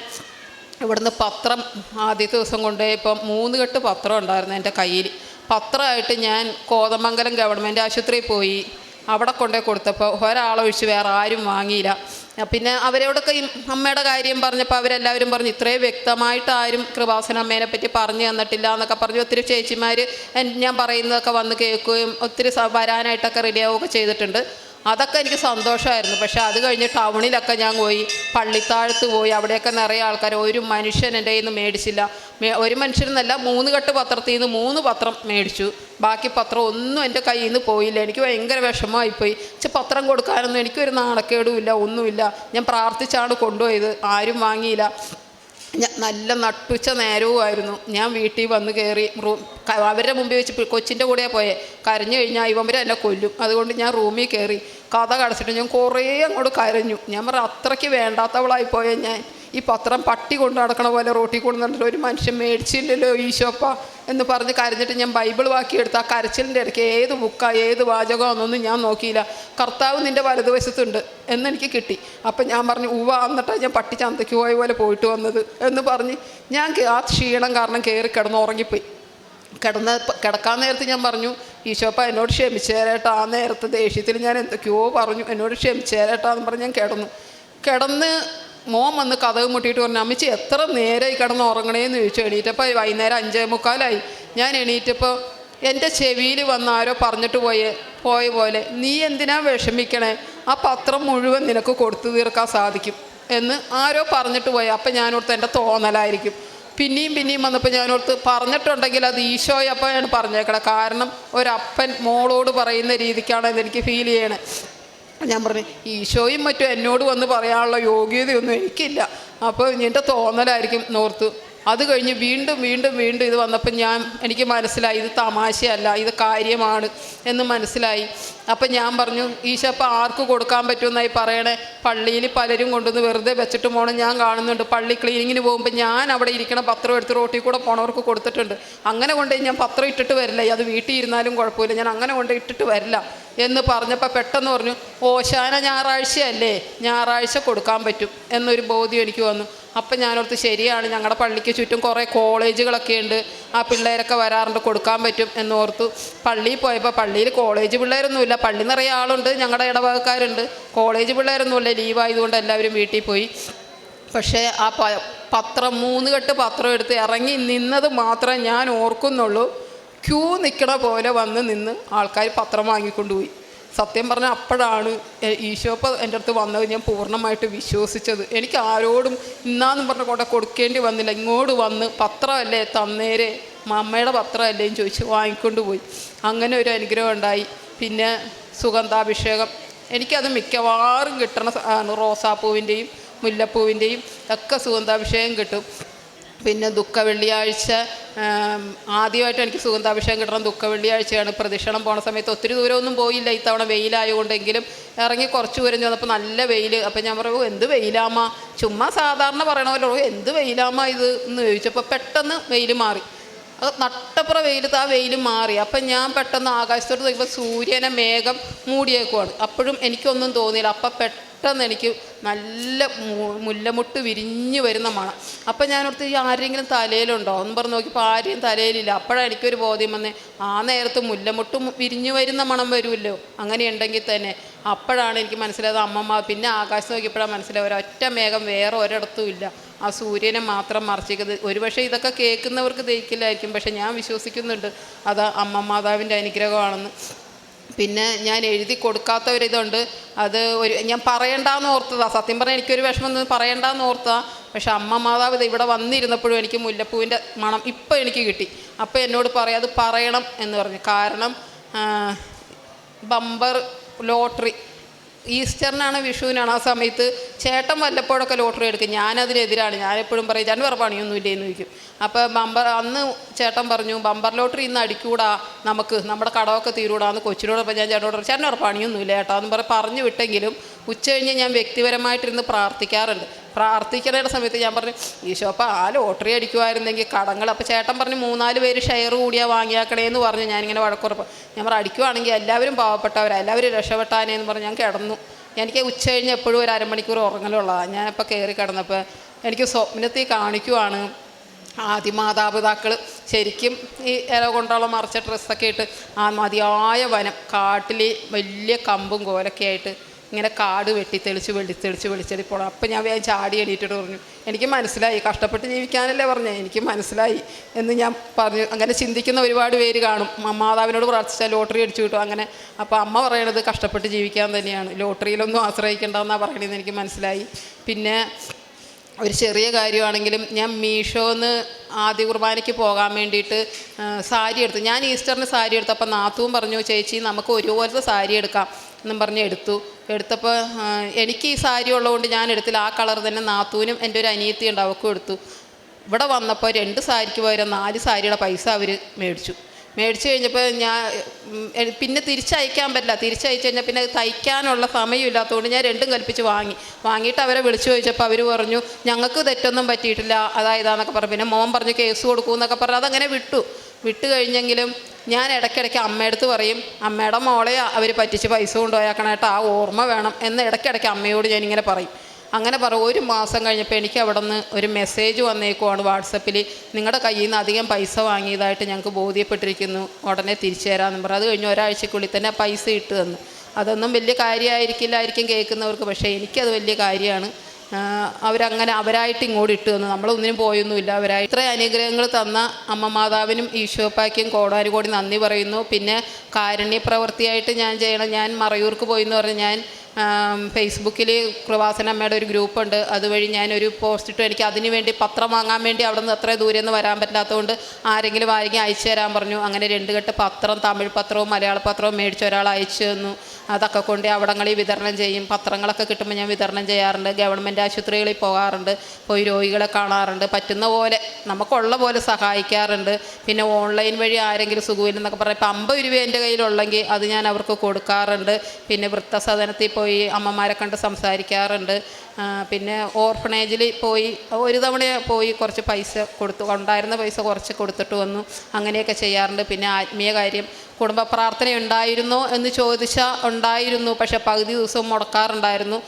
ഇവിടുന്ന് പത്രം ആദ്യത്തെ ദിവസം കൊണ്ടുപോയപ്പം മൂന്ന് കെട്ട് പത്രം ഉണ്ടായിരുന്നു എന്റെ കയ്യിൽ. പത്രമായിട്ട് ഞാൻ കോതമംഗലം ഗവൺമെന്റ് ആശുപത്രിയിൽ പോയി. അവിടെ കൊണ്ടേ കൊടുത്തപ്പോൾ ഒരാളെ ഒരാളൊഴിച്ച് വേറെ ആരും വാങ്ങിയില്ല. പിന്നെ അവരോടൊക്കെ അമ്മയുടെ കാര്യം പറഞ്ഞപ്പോൾ അവരെല്ലാവരും പറഞ്ഞു ഇത്രയും വ്യക്തമായിട്ട് ആരും കൃപാസന അമ്മേനെ പറ്റി പറഞ്ഞു തന്നിട്ടില്ല എന്നൊക്കെ പറഞ്ഞു. ഒത്തിരി ചേച്ചിമാർ ഞാൻ പറയുന്നതൊക്കെ വന്ന് കേൾക്കുകയും ഒത്തിരി വരാനായിട്ടൊക്കെ റെഡിയാവുകയൊക്കെ ചെയ്തിട്ടുണ്ട്. അതൊക്കെ എനിക്ക് സന്തോഷമായിരുന്നു. പക്ഷെ അത് കഴിഞ്ഞ് ടൗണിലൊക്കെ ഞാൻ പോയി പള്ളിത്താഴത്ത് പോയി അവിടെയൊക്കെ നിറയെ ആൾക്കാർ ഒരു മനുഷ്യൻ എന്റെ കയ്യിൽ നിന്ന് മേടിച്ചില്ല ഒരു മനുഷ്യനെന്നല്ല മൂന്ന് കെട്ട് പത്രത്തിൽ നിന്ന് മൂന്ന് പത്രം മേടിച്ചു. ബാക്കി പത്രം ഒന്നും എന്റെ കയ്യിൽ നിന്ന് പോയില്ല. എനിക്ക് ഭയങ്കര വിഷമമായിപ്പോയി. പക്ഷെ പത്രം കൊടുക്കാനൊന്നും എനിക്കൊരു നാണക്കേടുമില്ല ഒന്നുമില്ല. ഞാൻ പ്രാർത്ഥിച്ചാണ് കൊണ്ടുപോയത്. ആരും വാങ്ങിയില്ല. ഞാൻ നല്ല നട്ടുച്ച നേരവുമായിരുന്നു. ഞാൻ വീട്ടിൽ വന്ന് കയറി റൂം അവരുടെ മുമ്പിൽ വെച്ച് കൊച്ചിന്റെ കൂടെയാണ് പോയേ. കരഞ്ഞു കഴിഞ്ഞാൽ ഇവന്മാരെ എന്നെ കൊല്ലും. അതുകൊണ്ട് ഞാൻ റൂമിൽ കയറി കഥ കടച്ചിട്ട് ഞാൻ കുറേ അങ്ങോട്ട് കരഞ്ഞു. ഞാൻ പറഞ്ഞു അത്രയ്ക്ക് വേണ്ടാത്തവളായി പോയ ഞാൻ. ഈ പത്രം പട്ടി കൊണ്ട് നടക്കണ പോലെ റോട്ടി കൊണ്ട് നടന്നിട്ട് ഒരു മനുഷ്യൻ മേടിച്ചില്ലല്ലോ ഈശോപ്പ എന്ന് പറഞ്ഞ് കരഞ്ഞിട്ട് ഞാൻ ബൈബിൾ വാക്കി എടുത്ത് ആ കരച്ചിലിന്റെ ഇടയ്ക്ക് ഏത് ബുക്കാ ഏത് വാചകമാണെന്നൊന്നും ഞാൻ നോക്കിയില്ല. കർത്താവ് നിന്റെ വലതുവശത്തുണ്ട് എന്നെനിക്ക് കിട്ടി. അപ്പം ഞാൻ പറഞ്ഞു ഉവ എന്നിട്ടാണ് ഞാൻ പട്ടി ചന്തയ്ക്ക് പോയ പോലെ പോയിട്ട് വന്നത് എന്ന് പറഞ്ഞ് ഞാൻ ആ ക്ഷീണം കാരണം കയറി കിടന്ന് ഉറങ്ങിപ്പോയി. കിടന്ന കിടക്കാൻ നേരത്ത് ഞാൻ പറഞ്ഞു ഈശോപ്പ എന്നോട് ക്ഷമിച്ചേരേട്ടാ. ആ നേരത്തെ ദേഷ്യത്തിൽ ഞാൻ എന്തൊക്കെയോ പറഞ്ഞു എന്നോട് ക്ഷമിച്ചേരേട്ടാ എന്ന് പറഞ്ഞ് ഞാൻ കിടന്നു. കിടന്ന് മോൻ വന്ന് കഥവ് മുട്ടിയിട്ട് പറഞ്ഞു അമ്മച്ചി എത്ര നേരമായി കിടന്ന് ഉറങ്ങണേന്ന് ചോദിച്ചു എണീറ്റപ്പോൾ വൈകുന്നേരം അഞ്ചേ മുക്കാലായി. ഞാൻ എണീറ്റപ്പോൾ എന്റെ ചെവിയിൽ വന്ന് ആരോ പറഞ്ഞിട്ട് പോയേ പോയ പോലെ നീ എന്തിനാ വിഷമിക്കണേ? ആ പത്രം മുഴുവൻ നിനക്ക് കൊടുത്തു തീർക്കാൻ സാധിക്കും. എന്ന് ആരോ പറഞ്ഞിട്ട് പോയി അപ്പം ഞാനോർത്ത് എന്റെ തോന്നലായിരിക്കും. പിന്നെയും പിന്നെയും വന്നപ്പോൾ ഞാനോർത്ത് പറഞ്ഞിട്ടുണ്ടെങ്കിൽ അത് ഈശോയപ്പയാണ് പറഞ്ഞേക്കണം. കാരണം ഒരപ്പൻ മോളോട് പറയുന്ന രീതിക്കാണ് ഇതെനിക്ക് ഫീൽ ചെയ്യണേ. ഞാൻ പറഞ്ഞു ഈശോയും മറ്റും എന്നോട് വന്ന് പറയാനുള്ള യോഗ്യതയൊന്നും എനിക്കില്ല. അപ്പോൾ എന്റെ തോന്നലായിരിക്കും നോർത്തു. അത് കഴിഞ്ഞ് വീണ്ടും വീണ്ടും വീണ്ടും ഇത് വന്നപ്പോൾ ഞാൻ എനിക്ക് മനസ്സിലായി ഇത് തമാശയല്ല ഇത് കാര്യമാണ് എന്ന് മനസ്സിലായി. അപ്പം ഞാൻ പറഞ്ഞു ഈശോപ്പം ആർക്ക് കൊടുക്കാൻ പറ്റുമെന്നായി പറയണേ? പള്ളിയിൽ പലരും കൊണ്ടുവന്ന് വെറുതെ വെച്ചിട്ട് പോകണം ഞാൻ കാണുന്നുണ്ട്. പള്ളി ക്ലീനിങ്ങിന് പോകുമ്പോൾ ഞാൻ അവിടെ ഇരിക്കണം പത്രം എടുത്ത് റോട്ടിൽ കൂടെ പോണവർക്ക് കൊടുത്തിട്ടുണ്ട്. അങ്ങനെ കൊണ്ടേ ഞാൻ പത്രം ഇട്ടിട്ട് വരില്ല. അത് വീട്ടിൽ ഇരുന്നാലും കുഴപ്പമില്ല. ഞാൻ അങ്ങനെ കൊണ്ട് ഇട്ടിട്ട് വരില്ല എന്ന് പറഞ്ഞപ്പോൾ പെട്ടെന്ന് പറഞ്ഞു ഓശാന ഞായറാഴ്ചയല്ലേ? ഞായറാഴ്ച കൊടുക്കാൻ പറ്റും എന്നൊരു ബോധ്യം എനിക്ക് വന്നു. അപ്പം ഞാനോർത്ത് ശരിയാണ് ഞങ്ങളുടെ പള്ളിക്ക് ചുറ്റും കുറേ കോളേജുകളൊക്കെ ഉണ്ട് ആ പിള്ളേരൊക്കെ വരാറുണ്ട് കൊടുക്കാൻ പറ്റും എന്നോർത്തു. പള്ളിയിൽ പോയപ്പോൾ പള്ളിയിൽ കോളേജ് പിള്ളേരൊന്നുമില്ല. പള്ളി നിറയെ ആളുണ്ട് ഞങ്ങളുടെ ഇടവകക്കാരുണ്ട്. കോളേജ് പിള്ളേരൊന്നുമില്ല ലീവായതുകൊണ്ട് എല്ലാവരും വീട്ടിൽ പോയി. പക്ഷേ ആ പ പത്രം മൂന്ന് കെട്ട് പത്രം എടുത്ത് ഇറങ്ങി നിന്നത് മാത്രമേ ഞാൻ ഓർക്കുന്നുള്ളൂ. ക്യൂ നിൽക്കണ പോലെ വന്ന് നിന്ന് ആൾക്കാർ പത്രം വാങ്ങിക്കൊണ്ടുപോയി സത്യം പറഞ്ഞാൽ അപ്പോഴാണ് ഈശോപ്പ എന്റെ അടുത്ത് വന്നത്. ഞാൻ പൂർണമായിട്ട് വിശ്വസിച്ചത്. എനിക്ക് ആരോടും ഇന്നാന്നും പറഞ്ഞ കൊണ്ട് കൊടുക്കേണ്ടി വന്നില്ല. ഇങ്ങോട്ട് വന്ന് പത്രമല്ലേ തന്നേരെ? അമ്മയുടെ പത്രമല്ലേന്ന് ചോദിച്ച് വാങ്ങിക്കൊണ്ട് പോയി. അങ്ങനെ ഒരു അനുഗ്രഹം ഉണ്ടായി. പിന്നെ സുഗന്ധാഭിഷേകം. എനിക്കത് മിക്കവാറും കിട്ടണ റോസാപ്പൂവിന്റെയും മുല്ലപ്പൂവിന്റെയും ഒക്കെ സുഗന്ധാഭിഷേകം കിട്ടും. പിന്നെ ദുഃഖ വെള്ളിയാഴ്ച ആദ്യമായിട്ട് എനിക്ക് സുഗന്ധാഭിഷേകം കിട്ടണം. ദുഃഖ വെള്ളിയാഴ്ചയാണ് പ്രദക്ഷിണം പോണ സമയത്ത് ഒത്തിരി ദൂരമൊന്നും പോയില്ല. ഇത്തവണ വെയിലായതുകൊണ്ടെങ്കിലും ഇറങ്ങി കുറച്ച് ദൂരം ചെന്നപ്പോൾ നല്ല വെയിൽ അപ്പം ഞാൻ പറയൂ എന്ത് വെയിലാമ്മ? ചുമ്മാ സാധാരണ പറയണമല്ലോ എന്ത് വെയിലാമ്മ ഇത്? എന്ന് ചോദിച്ചപ്പോൾ പെട്ടെന്ന് വെയിൽ മാറി. അത് നട്ടപ്പുറ വെയിലത്ത് ആ വെയിൽ മാറി. അപ്പം ഞാൻ പെട്ടെന്ന് ആകാശത്തോട്ട് നോക്കിയപ്പോൾ സൂര്യനെ മേഘം മൂടിയേക്കുവാണ്. അപ്പോഴും എനിക്കൊന്നും തോന്നിയില്ല. അപ്പം പെട്ടെന്ന് എനിക്ക് നല്ല മുല്ലമുട്ട് വിരിഞ്ഞു വരുന്ന മണം. അപ്പം ഞാനോർത്ത് ഈ ആരെങ്കിലും തലയിലുണ്ടോ? എന്ന് പറഞ്ഞ് നോക്കിയപ്പോൾ ആരെയും തലയിലില്ല. അപ്പോഴാണ് എനിക്കൊരു ബോധ്യം വന്നേ ആ നേരത്ത് മുല്ലമുട്ട് വിരിഞ്ഞു വരുന്ന മണം വരുമല്ലോ. അങ്ങനെയുണ്ടെങ്കിൽ തന്നെ അപ്പോഴാണ് എനിക്ക് മനസ്സിലായത് അമ്മമ്മ. പിന്നെ ആകാശം നോക്കിയപ്പോഴാണ് മനസ്സിലായത് ഒരൊറ്റ മേഘം വേറെ ഒരിടത്തും ഇല്ല. ആ സൂര്യനെ മാത്രം മറച്ചിക്കുന്നത് ഒരുപക്ഷെ ഇതൊക്കെ കേൾക്കുന്നവർക്ക് ദഹിക്കില്ലായിരിക്കും. പക്ഷെ ഞാൻ വിശ്വസിക്കുന്നുണ്ട് അത് അമ്മ മാതാവിന്റെ അനുഗ്രഹമാണെന്ന്. പിന്നെ ഞാൻ എഴുതി കൊടുക്കാത്തവരിതുണ്ട് അത് ഒരു ഞാൻ പറയണ്ടെന്ന് ഓർത്തതാ. സത്യം പറഞ്ഞാൽ എനിക്കൊരു വിഷമം ഒന്നും പറയണ്ടെന്ന് ഓർത്തതാ. പക്ഷെ അമ്മ മാതാവ് ഇവിടെ വന്നിരുന്നപ്പോഴും എനിക്ക് മുല്ലപ്പൂവിന്റെ മണം ഇപ്പം എനിക്ക് കിട്ടി. അപ്പോൾ എന്നോട് പറയാം അത് പറയണം എന്ന് പറഞ്ഞു. കാരണം ബമ്പർ ലോട്ടറി ഈസ്റ്ററിനാണ് വിഷുവിനാണ് ആ സമയത്ത് ചേട്ടൻ വല്ലപ്പോഴൊക്കെ ലോട്ടറി എടുക്കും. ഞാനതിനെതിരാണ്. ഞാനെപ്പോഴും പറയും ചേട്ടൻ വേറെ പണിയൊന്നും ഇല്ലേന്ന് ചോദിക്കും. അപ്പോൾ ബമ്പർ അന്ന് ചേട്ടൻ പറഞ്ഞു ബമ്പർ ലോട്ടറി ഇന്ന് അടിക്കൂടാ നമുക്ക് നമ്മുടെ കടമൊക്കെ തീരൂടാന്ന് കൊച്ചിനോട് അപ്പോൾ ഞാൻ ചേട്ടനോട് ചേട്ടൻ വേറെ പണിയൊന്നുമില്ല ചേട്ടാ എന്ന് പറഞ്ഞ് പറഞ്ഞു വിട്ടെങ്കിലും ഉച്ച കഴിഞ്ഞ് ഞാൻ വ്യക്തിപരമായിട്ടിരുന്ന് പ്രാർത്ഥിക്കാറുണ്ട്. പ്രാർത്ഥിക്കുന്ന സമയത്ത് ഞാൻ പറഞ്ഞു ഈശോ അപ്പം ആ ലോട്ടറി അടിക്കുമായിരുന്നെങ്കിൽ കടങ്ങൾ. അപ്പോൾ ചേട്ടൻ പറഞ്ഞു മൂന്നാൽ പേര് ഷെയർ കൂടിയാ വാങ്ങിയാക്കണേന്ന് പറഞ്ഞു. ഞാനിങ്ങനെ വഴക്കുറപ്പ്. ഞാൻ പറഞ്ഞു അടിക്കുവാണെങ്കിൽ എല്ലാവരും പാവപ്പെട്ടവരാ എല്ലാവരും രക്ഷപ്പെട്ടാനേ എന്ന് പറഞ്ഞ്. ഞാൻ കിടന്നു. എനിക്ക് ഉച്ച കഴിഞ്ഞ് എപ്പോഴും ഒരു അരമണിക്കൂർ ഉറങ്ങലുള്ളതാണ് ഞാനിപ്പോൾ കയറി കിടന്നപ്പോൾ എനിക്ക് സ്വപ്നത്തിൽ കാണിക്കുവാണ് ആദ്യ മാതാപിതാക്കൾ ശരിക്കും ഈ ഇല കൊണ്ടുള്ള മറിച്ച ഡ്രസ്സൊക്കെ ഇട്ട് ആ മതിയായ വനം കാട്ടിൽ വലിയ കമ്പും കോലൊക്കെ ആയിട്ട് ഇങ്ങനെ കാട് വെട്ടി തെളിച്ച് വെള്ളി തെളിച്ച് വെളിച്ചെടി പോകണം അപ്പം ഞാൻ വേഗം ചാടി എണീറ്റിട്ട് പറഞ്ഞു എനിക്ക് മനസ്സിലായി കഷ്ടപ്പെട്ട് ജീവിക്കാനല്ലേ പറഞ്ഞേ എനിക്ക് മനസ്സിലായി എന്ന് ഞാൻ പറഞ്ഞു. അങ്ങനെ ചിന്തിക്കുന്ന ഒരുപാട് പേര് കാണും. മാതാവിനോട് പ്രാർത്ഥിച്ചാൽ ലോട്ടറി അടിച്ചു കിട്ടും അങ്ങനെ അപ്പോൾ അമ്മ പറയണത് കഷ്ടപ്പെട്ട് ജീവിക്കാൻ തന്നെയാണ്. ലോട്ടറിയിലൊന്നും ആശ്രയിക്കേണ്ടെന്നാണ് പറയണതെന്ന് എനിക്ക് മനസ്സിലായി. പിന്നെ ഒരു ചെറിയ കാര്യമാണെങ്കിലും ഞാൻ മീഷോന്ന് ആദ്യ കുർബാനയ്ക്ക് പോകാൻ വേണ്ടിയിട്ട് സാരി എടുത്തു. ഞാൻ ഈസ്റ്ററിന് സാരി എടുത്തു എടുത്തപ്പോൾ നാത്തുവും പറഞ്ഞു ചേച്ചി നമുക്ക് ഒരുപോലത്തെ സാരി എടുക്കാം എന്നും പറഞ്ഞ് എടുത്തു. എടുത്തപ്പോൾ എനിക്ക് ഈ സാരി ഉള്ളതുകൊണ്ട് ഞാൻ എടുത്തില്ല. ആ കളർ തന്നെ നാത്തൂനും എന്റെ ഒരു അനിയത്തി ഉണ്ട് എടുത്തു. ഇവിടെ വന്നപ്പോൾ രണ്ട് സാരിക്ക് പകരം നാല് സാരിയുടെ പൈസ അവർ മേടിച്ചു. മേടിച്ചു കഴിഞ്ഞപ്പോൾ ഞാൻ പിന്നെ തിരിച്ചയക്കാൻ പറ്റില്ല. തിരിച്ചയച്ചു കഴിഞ്ഞാൽ പിന്നെ തയ്ക്കാനുള്ള സമയം ഇല്ലാത്തതുകൊണ്ട് ഞാൻ രണ്ടും കൽപ്പിച്ച് വാങ്ങി. വാങ്ങിയിട്ട് അവരെ വിളിച്ചു ചോദിച്ചപ്പോൾ അവർ പറഞ്ഞു ഞങ്ങൾക്ക് തെറ്റൊന്നും പറ്റിയിട്ടില്ല. അതായതാന്നൊക്കെ പറഞ്ഞു. പിന്നെ മോൻ പറഞ്ഞു കേസ് കൊടുക്കുമെന്നൊക്കെ പറഞ്ഞു. അതങ്ങനെ വിട്ടു. വിട്ടു കഴിഞ്ഞെങ്കിലും ഞാൻ ഇടയ്ക്കിടയ്ക്ക് അമ്മയടുത്ത് പറയും അമ്മയുടെ മോളെ അവർ പറ്റിച്ച് പൈസ കൊണ്ടുപോയാക്കണേട്ടാ. ആ ഓർമ്മ വേണം എന്ന് ഇടയ്ക്കിടയ്ക്ക് അമ്മയോട് ഞാനിങ്ങനെ പറയും. അങ്ങനെ പറ ഒരു മാസം കഴിഞ്ഞപ്പോൾ എനിക്ക് അവിടെ നിന്ന് ഒരു മെസ്സേജ് വന്നേക്കുവാണ് വാട്സപ്പിൽ നിങ്ങളുടെ കയ്യിൽ നിന്ന് അധികം പൈസ വാങ്ങിയതായിട്ട് ഞങ്ങൾക്ക് ബോധ്യപ്പെട്ടിരിക്കുന്നു. ഉടനെ തിരിച്ചു തരാമെന്ന് പറഞ്ഞു അത് കഴിഞ്ഞ് ഒരാഴ്ചക്കുള്ളിൽ തന്നെ പൈസ ഇട്ട് തന്നു. അതൊന്നും വലിയ കാര്യമായിരിക്കില്ലായിരിക്കും കേൾക്കുന്നവർക്ക് പക്ഷേ എനിക്കത് വലിയ കാര്യമാണ് അവരങ്ങനെ അവരായിട്ട് ഇങ്ങോട്ട് ഇട്ട് തന്നു. നമ്മളൊന്നിനും പോയൊന്നുമില്ല. അവരായി ഇത്ര അനുഗ്രഹങ്ങൾ തന്ന അമ്മ മാതാവിനും കോടാരി കോടാനുകോടി നന്ദി പറയുന്നു. പിന്നെ കാരുണ്യ പ്രവൃത്തിയായിട്ട് ഞാൻ ചെയ്യണം. ഞാൻ മറയൂർക്ക് പോയി എന്ന് പറഞ്ഞ് ഞാൻ ഫേസ്ബുക്കിൽ കൃപാസന അമ്മയുടെ ഒരു ഗ്രൂപ്പുണ്ട്. അതുവഴി ഞാനൊരു പോസ്റ്റ് ഇട്ടു. എനിക്ക് അതിന് വേണ്ടി പത്രം വാങ്ങാൻ വേണ്ടി അവിടെ നിന്ന് അത്ര ദൂരെ നിന്ന് വരാൻ പറ്റാത്തതുകൊണ്ട് ആരെങ്കിലും ആരെങ്കിലും അയച്ചു തരാൻ പറഞ്ഞു. അങ്ങനെ രണ്ട് കെട്ട് പത്രം തമിഴ് പത്രവും മലയാള പത്രവും മേടിച്ച ഒരാൾ അയച്ചു തന്നു. അതൊക്കെ കൊണ്ട് അവിടങ്ങളിൽ വിതരണം ചെയ്യും. പത്രങ്ങളൊക്കെ കിട്ടുമ്പോൾ ഞാൻ വിതരണം ചെയ്യാറുണ്ട്. ഗവൺമെന്റ് ആശുപത്രികളിൽ പോകാറുണ്ട്. പോയി രോഗികളെ കാണാറുണ്ട്. പറ്റുന്ന പോലെ നമുക്കുള്ള പോലെ സഹായിക്കാറുണ്ട്. പിന്നെ ഓൺലൈൻ വഴി ആരെങ്കിലും സുഖമില്ലെന്നൊക്കെ പറയാം ഇപ്പം അമ്പത് രൂപ എന്റെ കയ്യിലുള്ളെങ്കിൽ അത് ഞാൻ അവർക്ക് കൊടുക്കാറുണ്ട്. പിന്നെ വൃത്തസദനത്തിൽ പോയി അമ്മമാരെ കണ്ട് സംസാരിക്കാറുണ്ട്. പിന്നെ ഓർഫണേജിൽ പോയി ഒരു തവണ പോയി കുറച്ച് പൈസ കൊടുത്തു ഉണ്ടായിരുന്ന പൈസ കുറച്ച് കൊടുത്തിട്ട് വന്നു. അങ്ങനെയൊക്കെ ചെയ്യാറുണ്ട്. പിന്നെ ആത്മീയ കാര്യം കുടുംബ പ്രാർത്ഥന ഉണ്ടായിരുന്നോ എന്ന് ചോദിച്ചാൽ ഉണ്ടായിരുന്നു. പക്ഷെ പകുതി ദിവസവും മുടക്കാറുണ്ടായിരുന്നു.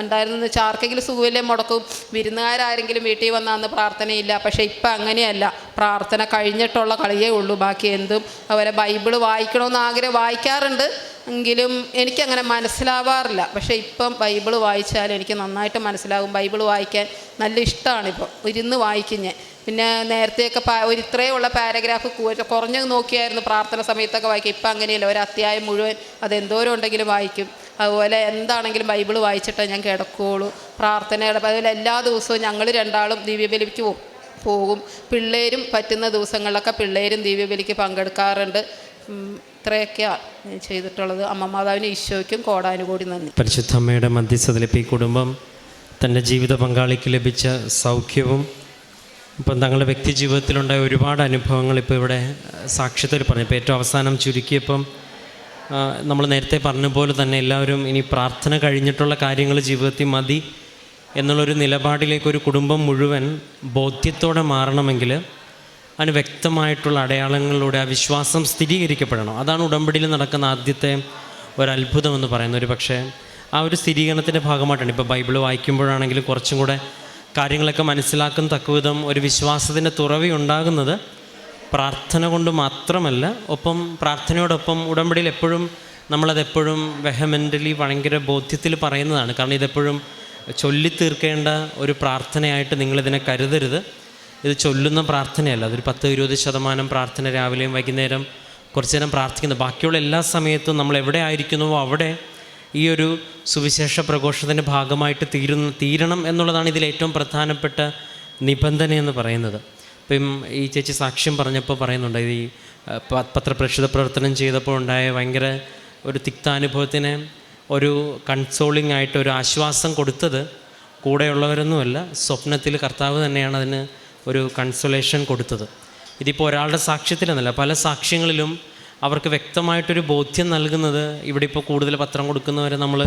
ഉണ്ടായിരുന്നു എന്ന് വെച്ചാൽ ആർക്കെങ്കിലും സുഖമില്ലേ മുടക്കും? വിരുന്നുകാരാരെങ്കിലും വീട്ടിൽ വന്നാൽ അന്ന് പ്രാർത്ഥനയില്ല. പക്ഷെ ഇപ്പം അങ്ങനെയല്ല. പ്രാർത്ഥന കഴിഞ്ഞിട്ടുള്ള കളിയേ ഉള്ളൂ. ബാക്കി എന്തും അതുപോലെ ബൈബിൾ വായിക്കണമെന്ന് ആഗ്രഹം വായിക്കാറുണ്ട്. എങ്കിലും എനിക്കങ്ങനെ മനസ്സിലാവാറില്ല. പക്ഷേ ഇപ്പം ബൈബിൾ വായിച്ചാൽ എനിക്ക് നന്നായിട്ട് മനസ്സിലാകും. ബൈബിൾ വായിക്കാൻ നല്ല ഇഷ്ടമാണ് ഇപ്പോൾ ഇരുന്ന് വായിക്കും ഞാൻ. പിന്നെ നേരത്തെയൊക്കെ പാ ഒരു ഇത്രയുള്ള പാരഗ്രാഫ് കുറഞ്ഞ് നോക്കിയായിരുന്നു പ്രാർത്ഥന സമയത്തൊക്കെ വായിക്കും. ഇപ്പം അങ്ങനെയല്ല. ഒരു അധ്യായം മുഴുവൻ അതെന്തോരം ഉണ്ടെങ്കിലും വായിക്കും. അതുപോലെ എന്താണെങ്കിലും ബൈബിൾ വായിച്ചിട്ടേ ഞാൻ കിടക്കുകയുള്ളൂ പ്രാർത്ഥനയുടെ അതുപോലെ എല്ലാ ദിവസവും ഞങ്ങൾ രണ്ടാളും ദിവ്യബലിക്ക് പോകും പോകും. പിള്ളേരും പറ്റുന്ന ദിവസങ്ങളിലൊക്കെ പിള്ളേരും ദിവ്യബലിക്ക് പങ്കെടുക്കാറുണ്ട്. ഇത്രയൊക്കെയാണ് ചെയ്തിട്ടുള്ളത്. അമ്മ മാതാവിന് ഈശോയ്ക്കും കോടാനുകൂടി നന്ദി. പരിശുദ്ധ അമ്മയുടെ മധ്യസ്ഥതയിൽ ഇപ്പോൾ ഈ കുടുംബം തന്റെ ജീവിത പങ്കാളിക്ക് ലഭിച്ച സൗഖ്യവും ഇപ്പം തങ്ങളുടെ വ്യക്തി ജീവിതത്തിലുണ്ടായ ഒരുപാട് അനുഭവങ്ങൾ ഇപ്പോൾ ഇവിടെ സാക്ഷ്യത്തിൽ പറഞ്ഞു. ഇപ്പോൾ ഏറ്റവും അവസാനം ചുരുക്കിയപ്പം നമ്മൾ നേരത്തെ പറഞ്ഞ പോലെ തന്നെ എല്ലാവരും ഇനി പ്രാർത്ഥന കഴിഞ്ഞിട്ടുള്ള കാര്യങ്ങൾ ജീവിതത്തിൽ മതി എന്നുള്ളൊരു നിലപാടിലേക്ക് ഒരു കുടുംബം മുഴുവൻ ബോധ്യത്തോടെ മാറണമെങ്കിൽ അതിന് വ്യക്തമായിട്ടുള്ള അടയാളങ്ങളിലൂടെ ആ വിശ്വാസം സ്ഥിരീകരിക്കപ്പെടണം. അതാണ് ഉടമ്പടിയിൽ നടക്കുന്ന ആദ്യത്തെ ഒരത്ഭുതം എന്ന് പറയുന്നത്. ഒരു പക്ഷേ ആ ഒരു സ്ഥിരീകരണത്തിന്റെ ഭാഗമായിട്ടാണ്. ഇപ്പോൾ ബൈബിൾ വായിക്കുമ്പോഴാണെങ്കിലും കുറച്ചും കൂടെ കാര്യങ്ങളൊക്കെ മനസ്സിലാക്കുന്ന തക്കവിധം ഒരു വിശ്വാസത്തിന്റെ തുറവി ഉണ്ടാകുന്നത് പ്രാർത്ഥന കൊണ്ട് മാത്രമല്ല ഒപ്പം പ്രാർത്ഥനയോടൊപ്പം ഉടമ്പടിയിൽ എപ്പോഴും നമ്മളതെപ്പോഴും വെഹമെന്റലി ഭയങ്കര ബോധ്യത്തിൽ പറയുന്നതാണ്. കാരണം ഇതെപ്പോഴും ചൊല്ലിത്തീർക്കേണ്ട ഒരു പ്രാർത്ഥനയായിട്ട് നിങ്ങളിതിനെ കരുതരുത്. ഇത് ചൊല്ലുന്ന പ്രാർത്ഥനയല്ല. അതൊരു പത്ത് ഇരുപത് ശതമാനം പ്രാർത്ഥന രാവിലെയും വൈകുന്നേരം കുറച്ച് നേരം പ്രാർത്ഥിക്കുന്നു ബാക്കിയുള്ള എല്ലാ സമയത്തും നമ്മൾ എവിടെ ആയിരിക്കുന്നുവോ അവിടെ ഈ ഒരു സുവിശേഷ പ്രഘോഷത്തിന്റെ ഭാഗമായിട്ട് തീരുന്ന തീരണം എന്നുള്ളതാണ് ഇതിൽ ഏറ്റവും പ്രധാനപ്പെട്ട നിബന്ധന എന്ന് പറയുന്നത്. ഇപ്പം ഈ ചേച്ചി സാക്ഷ്യം പറഞ്ഞപ്പോൾ പറയുന്നുണ്ട് ഈ പത്രപ്രക്ഷിത പ്രവർത്തനം ചെയ്തപ്പോൾ ഉണ്ടായ ഭയങ്കര ഒരു തിക്താനുഭവത്തിനെ ഒരു കൺസോളിംഗ് ആയിട്ട് ഒരു ആശ്വാസം കൊടുത്തത് കൂടെയുള്ളവരൊന്നുമല്ല സ്വപ്നത്തിൽ കർത്താവ് തന്നെയാണ് അതിന് ഒരു കൺസൊലേഷൻ കൊടുത്തത്. ഇതിപ്പോൾ ഒരാളുടെ സാക്ഷ്യത്തിലെന്നല്ല പല സാക്ഷ്യങ്ങളിലും അവർക്ക് വ്യക്തമായിട്ടൊരു ബോധ്യം നൽകുന്നത് ഇവിടെ ഇപ്പോൾ കൂടുതൽ പത്രം കൊടുക്കുന്നവരെ നമ്മൾ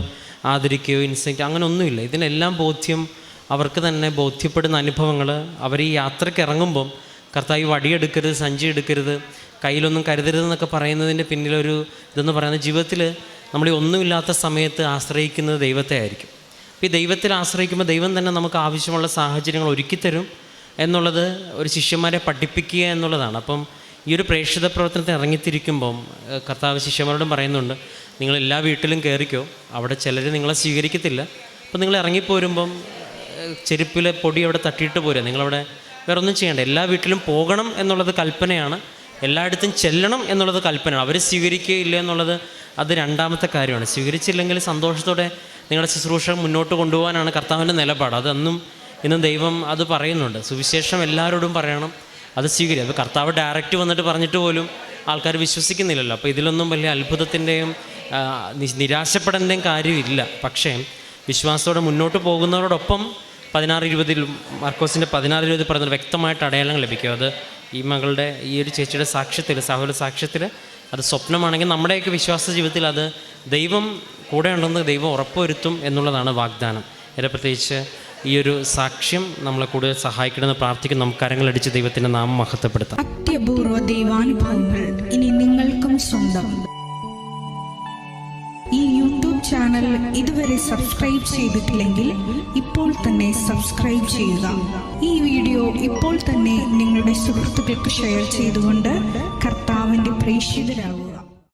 ആദരിക്കുകയോ ഇൻസൈറ്റ് അങ്ങനെ ഒന്നുമില്ല ഇതിനെല്ലാം ബോധ്യം അവർക്ക് തന്നെ ബോധ്യപ്പെടുന്ന അനുഭവങ്ങൾ അവർ ഈ യാത്രയ്ക്ക് ഇറങ്ങുമ്പം കർത്താവ് വടിയെടുക്കരുത് സഞ്ചി എടുക്കരുത് കയ്യിലൊന്നും കരുതരുതെന്നൊക്കെ പറയുന്നതിന്റെ പിന്നിലൊരു ഇതെന്ന് പറയുന്ന ജീവിതത്തിൽ നമ്മൾ ഈ ഒന്നുമില്ലാത്ത സമയത്ത് ആശ്രയിക്കുന്നത് ദൈവത്തെ ആയിരിക്കും. അപ്പോൾ ഈ ദൈവത്തിൽ ആശ്രയിക്കുമ്പോൾ ദൈവം തന്നെ നമുക്ക് ആവശ്യമുള്ള സാഹചര്യങ്ങൾ ഒരുക്കിത്തരും. എന്നുള്ളത് ഒരു ശിഷ്യന്മാരെ പഠിപ്പിക്കുക എന്നുള്ളതാണ്. അപ്പം ഈ ഒരു പ്രേക്ഷിത പ്രവർത്തനത്തിൽ ഇറങ്ങിത്തിരിക്കുമ്പം കർത്താവ് ശിഷ്യന്മാരോടും പറയുന്നുണ്ട് നിങ്ങൾ എല്ലാ വീട്ടിലും കയറിക്കോ അവിടെ ചിലർ നിങ്ങളെ സ്വീകരിക്കത്തില്ല. അപ്പം നിങ്ങൾ ഇറങ്ങിപ്പോരുമ്പം ചെരുപ്പിലെ പൊടി അവിടെ തട്ടിയിട്ട് പോരുക. നിങ്ങളവിടെ വേറെ ഒന്നും ചെയ്യേണ്ട എല്ലാ വീട്ടിലും പോകണം എന്നുള്ളത് കൽപ്പനയാണ് എല്ലായിടത്തും ചെല്ലണം എന്നുള്ളത് കൽപ്പനയാണ്. അവർ സ്വീകരിക്കുകയില്ല എന്നുള്ളത് അത് രണ്ടാമത്തെ കാര്യമാണ്. സ്വീകരിച്ചില്ലെങ്കിൽ സന്തോഷത്തോടെ നിങ്ങളുടെ ശുശ്രൂഷ മുന്നോട്ട് കൊണ്ടുപോകാനാണ് കർത്താവിന്റെ നിലപാട്. അതൊന്നും ഇന്നും ദൈവം അത് പറയുന്നുണ്ട്. സുവിശേഷം എല്ലാവരോടും പറയണം. അത് സ്വീകരിക്കുക. അപ്പോൾ കർത്താവ് ഡയറക്റ്റ് വന്നിട്ട് പറഞ്ഞിട്ട് പോലും ആൾക്കാർ വിശ്വസിക്കുന്നില്ലല്ലോ. അപ്പോൾ ഇതിലൊന്നും വലിയ അത്ഭുതത്തിന്റെയും ആ, നി- നിരാശപ്പെടേണ്ടയും കാര്യമില്ല. പക്ഷേ വിശ്വാസത്തോടെ മുന്നോട്ട് പോകുന്നവരോടൊപ്പം പതിനാറ് ഇരുപതിൽ മർക്കോസിന്റെ പതിനാറ് ഇരുപതിൽ പറയുന്നത് വ്യക്തമായിട്ട് അടയാളം ലഭിക്കും. അത് ഈ മകളുടെ ഈ ഒരു ചേച്ചിയുടെ സാക്ഷ്യത്തിൽ സഹോദര സാക്ഷ്യത്തിൽ അത് സ്വപ്നമാണെങ്കിൽ നമ്മുടെയൊക്കെ വിശ്വാസ ജീവിതത്തിൽ അത് ദൈവം കൂടെ ഉണ്ടെന്ന് ദൈവം ഉറപ്പുവരുത്തും എന്നുള്ളതാണ് വാഗ്ദാനം. ഇതിനെ പ്രത്യേകിച്ച് ഈ ഒരു സാക്ഷ്യം നമ്മളെ കൂടുതൽ സഹായിക്കണമെന്ന് പ്രാർത്ഥിക്കും നമുക്ക് കരങ്ങളടിച്ച് ദൈവത്തിന്റെ നാമം മഹത്വപ്പെടുത്താം. അത്യപൂർവ ദൈവാനുഭവങ്ങൾ ഇനി നിങ്ങൾക്കും സ്വന്തം. ഈ യൂട്യൂബ് ചാനൽ ഇതുവരെ സബ്സ്ക്രൈബ് ചെയ്തിട്ടില്ലെങ്കിൽ ഇപ്പോൾ തന്നെ സബ്സ്ക്രൈബ് ചെയ്യുക. ഈ വീഡിയോ ഇപ്പോൾ തന്നെ നിങ്ങളുടെ സുഹൃത്തുക്കൾക്ക് ഷെയർ ചെയ്തുകൊണ്ട് കർത്താവിന്റെ പ്രേക്ഷിതരാകുക.